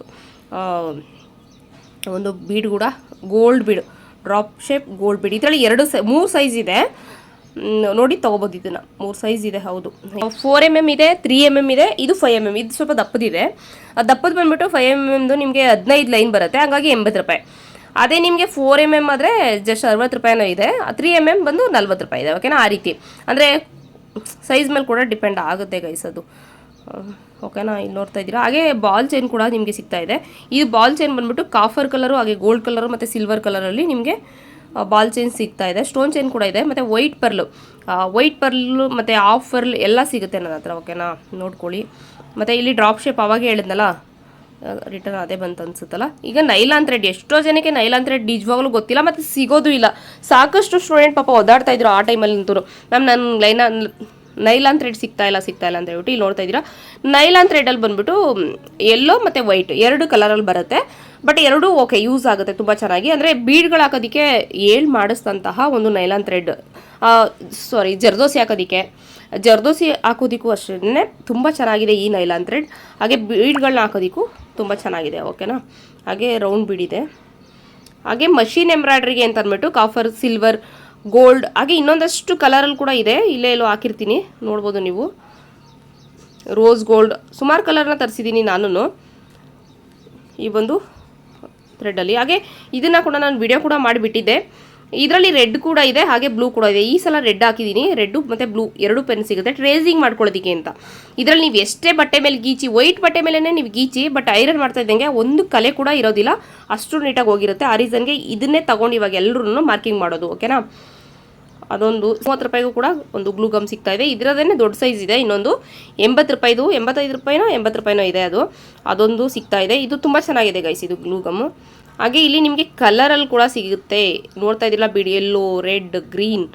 ಒಂದು ಬೀಡ್ ಕೂಡ gold bead drop shape gold bead ಇದರಲ್ಲಿ ಎರಡು ಸೈ ಮೂರು ಸೈಜ್ ಇದೆ. ನೋಡಿ ತೊಗೋಬೋದು ಇದನ್ನು. ಮೂರು ಸೈಜ್ ಇದೆ, ಹೌದು. ಫೋರ್ ಎಂ ಎಂ ಇದೆ ತ್ರೀ ಎಂ ಎಂ ಇದೆ, ಇದು ಫೈವ್ ಎಂ ಎಂ ಇದು ಸ್ವಲ್ಪ ದಪ್ಪದಿದೆ ಆ ದಪ್ಪದ ಬಂದ್ಬಿಟ್ಟು ಫೈವ್ ಎಂ ಎಮ್ದು ನಿಮಗೆ ಹದಿನೈದು ಲೈನ್ ಬರುತ್ತೆ, ಹಾಗಾಗಿ ಎಂಬತ್ತು ರೂಪಾಯಿ. ಅದೇ ನಿಮಗೆ ಫೋರ್ ಎಂ ಎಂ ಆದರೆ ಜಸ್ಟ್ ಅರವತ್ತು ರೂಪಾಯಿನೂ ಇದೆ. ತ್ರೀ ಎಂ ಎಂ ಬಂದು ನಲ್ವತ್ತು ರೂಪಾಯಿ ಇದೆ ಓಕೆನಾ ಆ ರೀತಿ. ಅಂದರೆ ಸೈಜ್ ಮೇಲೆ ಕೂಡ ಡಿಪೆಂಡ್ ಆಗುತ್ತೆ ಗೈಸ್ ಅದು. ಓಕೆನಾ ಇಲ್ಲಿ ನೋಡ್ತಾ ಇದ್ದೀರಾ. ಹಾಗೆ ಬಾಲ್ ಚೈನ್ ಕೂಡ ನಿಮಗೆ ಸಿಗ್ತಾ ಇದೆ. ಇದು ಬಾಲ್ ಚೈನ್ ಬಂದ್ಬಿಟ್ಟು ಕಾಫರ್ ಕಲರು ಹಾಗೆ ಗೋಲ್ಡ್ ಕಲರು ಮತ್ತು ಸಿಲ್ವರ್ ಕಲರಲ್ಲಿ ನಿಮಗೆ ಬಾಲ್ ಚೈನ್ ಸಿಗ್ತಾ ಇದೆ. ಸ್ಟೋನ್ ಚೈನ್ ಕೂಡ ಇದೆ. ಮತ್ತು ವೈಟ್ ಪರ್ಲು ವೈಟ್ ಪರ್ಲು ಮತ್ತು ಆಫ್ ಪರ್ಲ್ ಎಲ್ಲ ಸಿಗುತ್ತೆ ನನ್ನ ಹತ್ರ ಓಕೆನಾ ನೋಡ್ಕೊಳ್ಳಿ. ಮತ್ತು ಇಲ್ಲಿ ಡ್ರಾಪ್ ಶೇಪ್ ಅವಾಗೇ ಹೇಳಿದ್ನಲ್ಲ? ರಿಟರ್ನ್ ಅದೇ ಬಂತು ಅನ್ಸುತ್ತಲ್ಲ? ಈಗ ನೈಲಾನ್ ಥ್ರೆಡ್ ಎಷ್ಟೋ ಜನಕ್ಕೆ ನೈಲಾನ್ ಥ್ರೆಡ್ ನಿಜವಾಗ್ಲೂ ಗೊತ್ತಿಲ್ಲ, ಮತ್ತು ಸಿಗೋದು ಇಲ್ಲ. ಸಾಕಷ್ಟು ಸ್ಟೂಡೆಂಟ್ ಪಾಪ ಒದ್ದಾಡ್ತಾ ಇದ್ರು ಆ ಟೈಮಲ್ಲಿ ನಿಂತರು ಮ್ಯಾಮ್ ನನ್ನ ಲೈನ ನೈಲಾನ್ ಥ್ರೆಡ್ ಸಿಗ್ತಾ ಇಲ್ಲ ಸಿಗ್ತಾ ಇಲ್ಲ ಅಂತ ಹೇಳ್ಬಿಟ್ಟು ಇಲ್ಲಿ ನೋಡ್ತಾ ಇದ್ದೀರಾ. ನೈಲಾನ್ ಥ್ರೆಡಲ್ಲಿ ಬಂದ್ಬಿಟ್ಟು ಎಲ್ಲೋ ಮತ್ತು ವೈಟ್ ಎರಡು ಕಲರಲ್ಲಿ ಬರುತ್ತೆ. ಬಟ್ ಎರಡೂ ಓಕೆ ಯೂಸ್ ಆಗುತ್ತೆ ತುಂಬ ಚೆನ್ನಾಗಿ. ಅಂದರೆ ಬೀಡ್ಗಳು ಹಾಕೋದಕ್ಕೆ ಏಳು ಮಾಡಿಸಿದಂತಹ ಒಂದು ನೈಲಾನ್ ಥ್ರೆಡ್ ಸಾರಿ ಜರ್ದೋಸಿ ಹಾಕೋದಕ್ಕೆ. ಜರ್ದೋಸಿ ಹಾಕೋದಕ್ಕೂ ಅಷ್ಟೇ ತುಂಬ ಚೆನ್ನಾಗಿದೆ ಈ ನೈಲಾನ್ ಥ್ರೆಡ್ ಹಾಗೆ ಬೀಡ್ಗಳನ್ನ ಹಾಕೋದಕ್ಕೂ ತುಂಬ ಚೆನ್ನಾಗಿದೆ ಓಕೆನಾ ಹಾಗೆ ರೌಂಡ್ ಬೀಡಿದೆ ಹಾಗೆ ಮಷೀನ್ ಎಂಬ್ರಾಯ್ಡ್ರಿಗೆ ಅಂತ ಅಂದ್ಬಿಟ್ಟು ಕಾಫರ್ ಸಿಲ್ವರ್ ಗೋಲ್ಡ್, ಹಾಗೆ ಇನ್ನೊಂದಷ್ಟು ಕಲರಲ್ಲಿ ಕೂಡ ಇದೆ. ಇಲ್ಲೇ ಎಲ್ಲೋ ಹಾಕಿರ್ತೀನಿ. ನೋಡ್ಬೋದು ನೀವು. ರೋಸ್ ಗೋಲ್ಡ್, ಸುಮಾರು ಕಲರ್ನ ತರಿಸಿದ್ದೀನಿ ನಾನು ಈ ಒಂದು ಥ್ರೆಡ್ಡಲ್ಲಿ ಹಾಗೆ ಇದನ್ನು ಕೂಡ ನಾನು ವಿಡಿಯೋ ಕೂಡ ಮಾಡಿಬಿಟ್ಟಿದ್ದೆ. ಇದರಲ್ಲಿ ರೆಡ್ ಕೂಡ ಇದೆ, ಹಾಗೆ ಬ್ಲೂ ಕೂಡ ಇದೆ. ಈ ಸಲ ರೆಡ್ ಹಾಕಿದ್ದೀನಿ ರೆಡ್ಡು ಮತ್ತು ಬ್ಲೂ ಎರಡು ಪೆನ್ ಸಿಗುತ್ತೆ. ಟ್ರೇಸಿಂಗ್ ಮಾಡ್ಕೊಳ್ಳೋದಕ್ಕೆ ಅಂತ. ಇದರಲ್ಲಿ ನೀವು ಎಷ್ಟೇ ಬಟ್ಟೆ ಮೇಲೆ ಗೀಚಿ, ವೈಟ್ ಬಟ್ಟೆ ಮೇಲೇ ನೀವು ಗೀಚಿ, ಬಟ್ ಐರನ್ ಮಾಡ್ತಾ ಇದ್ದಂಗೆ ಒಂದು ಕಲೆ ಕೂಡ ಇರೋದಿಲ್ಲ. ಅಷ್ಟು ನೀಟಾಗಿ ಹೋಗಿರುತ್ತೆ. ಆ ರೀಸನ್ಗೆ ಇದನ್ನೇ ತಗೊಂಡು ಇವಾಗ ಎಲ್ಲರೂ ಮಾರ್ಕಿಂಗ್ ಮಾಡೋದು, ಓಕೆನಾ? ಅದೊಂದು ಮೂವತ್ತು ರೂಪಾಯಿಗೂ ಕೂಡ ಒಂದು ಗ್ಲೂ ಗಮ್ ಸಿಗ್ತಾ ಇದೆ. ಇದರದೇ ದೊಡ್ಡ ಸೈಜ್ ಇದೆ. ಇನ್ನೊಂದು ಎಂಬತ್ತು ರೂಪಾಯಿದು, ಎಂಬತ್ತೈದು ರೂಪಾಯಿನೋ, ಎಂಬತ್ತು ರೂಪಾಯಿನೋ ಇದೆ ಅದು. ಅದೊಂದು ಸಿಗ್ತಾ ಇದೆ. ಇದು ತುಂಬ ಚೆನ್ನಾಗಿದೆ ಗೈಸ್ ಇದು ಗ್ಲೂ ಗಮ್ಮು. ಹಾಗೆ ಇಲ್ಲಿ ನಿಮಗೆ ಕಲರಲ್ಲಿ ಕೂಡ ಸಿಗುತ್ತೆ. ನೋಡ್ತಾ ಇದ್ದಿಲ್ಲ ಬಿಡಿ ಎಲ್ಲೋ ರೆಡ್ ಗ್ರೀನ್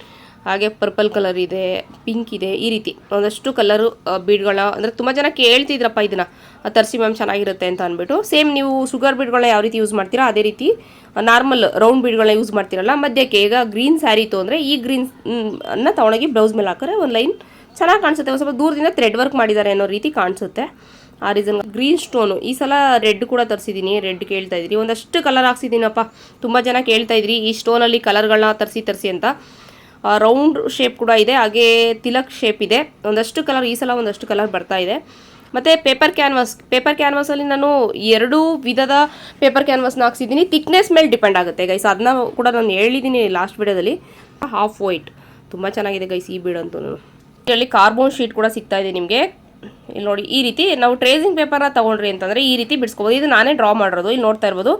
ಹಾಗೆ ಪರ್ಪಲ್ ಕಲರ್ ಇದೆ ಪಿಂಕ್ ಇದೆ, ಈ ರೀತಿ. ಒಂದಷ್ಟು ಕಲರು ಬೀಡ್ಗಳನ್ನ ಅಂದರೆ ತುಂಬ ಜನ ಕೇಳ್ತಿದ್ರಪ್ಪ ಇದನ್ನು. ತರಿಸಿ ಮ್ಯಾಮ್ ಚೆನ್ನಾಗಿರುತ್ತೆ ಅಂತ ಅಂದ್ಬಿಟ್ಟು. ಸೇಮ್ ನೀವು ಶುಗರ್ ಬೀಡ್ಗಳನ್ನ ಯಾವ ರೀತಿ ಯೂಸ್ ಮಾಡ್ತೀರಾ, ಅದೇ ರೀತಿ ನಾರ್ಮಲ್ ರೌಂಡ್ ಬೀಡ್ಗಳನ್ನ ಯೂಸ್ ಮಾಡ್ತೀರಲ್ಲ, ಮಧ್ಯಕ್ಕೆ ಈಗ ಗ್ರೀನ್ ಸ್ಯಾರಿ ಇತ್ತು ಅಂದರೆ ಈ ಗ್ರೀನ್ ಅನ್ನ ತೊಗೊಂಡೋಗಿ ಬ್ಲೌಸ್ ಮೇಲೆ ಹಾಕಿದ್ರೆ ಒಂದು ಲೈನ್ ಚೆನ್ನಾಗಿ ಕಾಣಿಸುತ್ತೆ. ಒಂದು ಸ್ವಲ್ಪ ದೂರದಿಂದ ಥ್ರೆಡ್ ವರ್ಕ್ ಮಾಡಿದ್ದಾರೆ ಅನ್ನೋ ರೀತಿ ಕಾಣಿಸುತ್ತೆ. ಆ ರೀಸನ್ ಗ್ರೀನ್ ಸ್ಟೋನು ಈ ಸಲ ರೆಡ್ ಕೂಡ ತರಿಸಿದ್ದೀನಿ ರೆಡ್ ಕೇಳ್ತಾ ಇದ್ದೀರಿ ಒಂದಷ್ಟು ಕಲರ್ ಹಾಕ್ಸಿದ್ದೀನಪ್ಪ ತುಂಬ ಜನ ಕೇಳ್ತಾ ಇದ್ರಿ, ಈ ಸ್ಟೋನಲ್ಲಿ ಕಲರ್ಗಳನ್ನ ತರಿಸಿ ತರಿಸಿ ಅಂತ. ರೌಂಡ್ ಶೇಪ್ ಕೂಡ ಇದೆ, ಹಾಗೆ ತಿಲಕ್ ಶೇಪ್ ಇದೆ. ಒಂದಷ್ಟು ಕಲರ್ ಈ ಸಲ ಒಂದಷ್ಟು ಕಲರ್ ಬರ್ತಾ ಇದೆ. ಮತ್ತು ಪೇಪರ್ ಕ್ಯಾನ್ವಾಸ್ ಪೇಪರ್ ಕ್ಯಾನ್ವಾಸಲ್ಲಿ ನಾನು ಎರಡು ವಿಧದ ಪೇಪರ್ ಕ್ಯಾನ್ವಾಸ್ನ ಹಾಕ್ಸಿದ್ದೀನಿ ತಿಕ್ನೆಸ್ ಮೇಲೆ ಡಿಪೆಂಡ್ ಆಗುತ್ತೆ ಗೈಸ್ ಅದನ್ನ ಕೂಡ ನಾನು ಹೇಳಿದ್ದೀನಿ ಲಾಸ್ಟ್ ವಿಡಿಯೋದಲ್ಲಿ. ಹಾಫ್ ವೈಟ್ ತುಂಬ ಚೆನ್ನಾಗಿದೆ ಗೈಸ್ ಈ ಬೀಡಂತೂ ಇದರಲ್ಲಿ ಕಾರ್ಬೋನ್ ಶೀಟ್ ಕೂಡ ಸಿಗ್ತಾ ಇದೆ ನಿಮಗೆ. ಇಲ್ಲಿ ನೋಡಿ, ಈ ರೀತಿ ನಾವು ಟ್ರೇಸಿಂಗ್ ಪೇಪರ್ನ ತೊಗೊಂಡ್ರಿ ಅಂತಂದರೆ ಈ ರೀತಿ ಬಿಡಿಸ್ಕೋಬೋದು. ಇದು ನಾನೇ ಡ್ರಾ ಮಾಡಿರೋದು, ಇಲ್ಲಿ ನೋಡ್ತಾ ಇರ್ಬೋದು.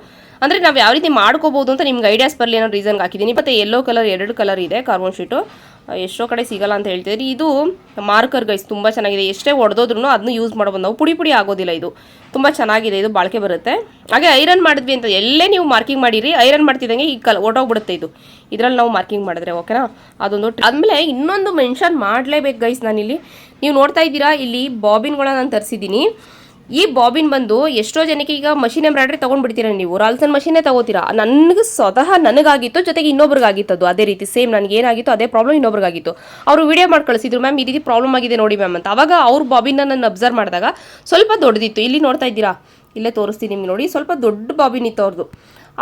ಅಂದರೆ ನಾವು ಯಾವ ರೀತಿ ಮಾಡ್ಕೋಬೋದು ಅಂತ ನಿಮ್ಗೆ ಐಡಿಯಾಸ್ ಬರಲಿ ಅನ್ನೋ ರೀಸನ್ಗೆ ಹಾಕಿದ್ದೀನಿ. ಮತ್ತು ಯೆಲ್ಲೋ ಕಲರ್ ಎರಡು ಕಲರ್ ಇದೆ ಕಾರ್ಬನ್ ಶೀಟು ಎಷ್ಟೋ ಕಡೆ ಸಿಗಲ್ಲ ಅಂತ ಹೇಳ್ತಿದ್ರಿ. ಇದು ಮಾರ್ಕರ್ ಗೈಸ್ ತುಂಬ ಚೆನ್ನಾಗಿದೆ. ಎಷ್ಟೇ ಹೊಡೆದೋದ್ರೂ ಅದನ್ನು ಯೂಸ್ ಮಾಡ್ಬೋದು ನಾವು ಪುಡಿ ಪುಡಿ ಆಗೋದಿಲ್ಲ ಇದು. ತುಂಬ ಚೆನ್ನಾಗಿದೆ. ಇದು ಬಾಳಿಕೆ ಬರುತ್ತೆ. ಹಾಗೆ ಐರನ್ ಮಾಡಿದ್ವಿ ಅಂತ ಎಲ್ಲೇ ನೀವು ಮಾರ್ಕಿಂಗ್ ಮಾಡಿರಿ, ಐರನ್ ಮಾಡ್ತಿದ್ದಂಗೆ ಈ ಕಲ್ ಹೊಟ್ಟೋಗ್ಬಿಡುತ್ತೆ ಇದು. ಇದರಲ್ಲಿ ನಾವು ಮಾರ್ಕಿಂಗ್ ಮಾಡಿದ್ರೆ ಓಕೆನಾ ಅದೊಂದು ಆದಮೇಲೆ ಇನ್ನೊಂದು ಮೆನ್ಷನ್ ಮಾಡಲೇಬೇಕು ಗೈಸ್ ನಾನಿಲ್ಲಿ. ನೀವು ನೋಡ್ತಾ ಇದ್ದೀರಾ, ಇಲ್ಲಿ ಬಾಬಿನ್ಗಳನ್ನ ನಾನು ತರಿಸಿದ್ದೀನಿ. ಈ ಬಾಬಿನ್ ಬಂದು ಎಷ್ಟೋ ಜನಕ್ಕೆ ಈಗ ಮಷಿನ್ ಎಂಬ್ರಾಯ್ಡ್ರಿ ತೊಗೊಂಡ್ಬಿಡ್ತೀರಾ ನೀವು? ರಾಲ್ಸನ್ ಮಷೀನೇ ತಗೋತೀರಾ? ನನಗೆ ಸ್ವತಃ ನನಗಾಗಿತ್ತು, ಜೊತೆಗೆ ಇನ್ನೊಬ್ರಿಗಾಗಿತ್ತು ಅದು ಅದೇ ರೀತಿ ಸೇಮ್ ನನಗೆ ಏನಾಗಿತ್ತು, ಅದೇ ಪ್ರಾಬ್ಲಮ್ ಇನ್ನೊಬ್ರಿಗಾಗಿತ್ತು. ಅವರು ವಿಡಿಯೋ ಮಾಡಿ ಕಳಿಸಿದ್ರು ಮ್ಯಾಮ್ ಈ ರೀತಿ ಪ್ರಾಬ್ಲಮ್ ಆಗಿದೆ ನೋಡಿ ಮ್ಯಾಮ್ ಅಂತ. ಅವಾಗ ಅವ್ರ ಬಾಬಿನ ನಾನು ಅಬ್ಸರ್ವ್ ಮಾಡಿದಾಗ ಸ್ವಲ್ಪ ದೊಡ್ಡದಿತ್ತು. ಇಲ್ಲಿ ನೋಡ್ತಾ ಇದ್ದೀರಾ? ಇಲ್ಲೇ ತೋರಿಸ್ತೀನಿ ನಿಮ್ಗೆ ನೋಡಿ. ಸ್ವಲ್ಪ ದೊಡ್ಡ ಬಾಬಿನ್ ಇತ್ತು ಅವ್ರದ್ದು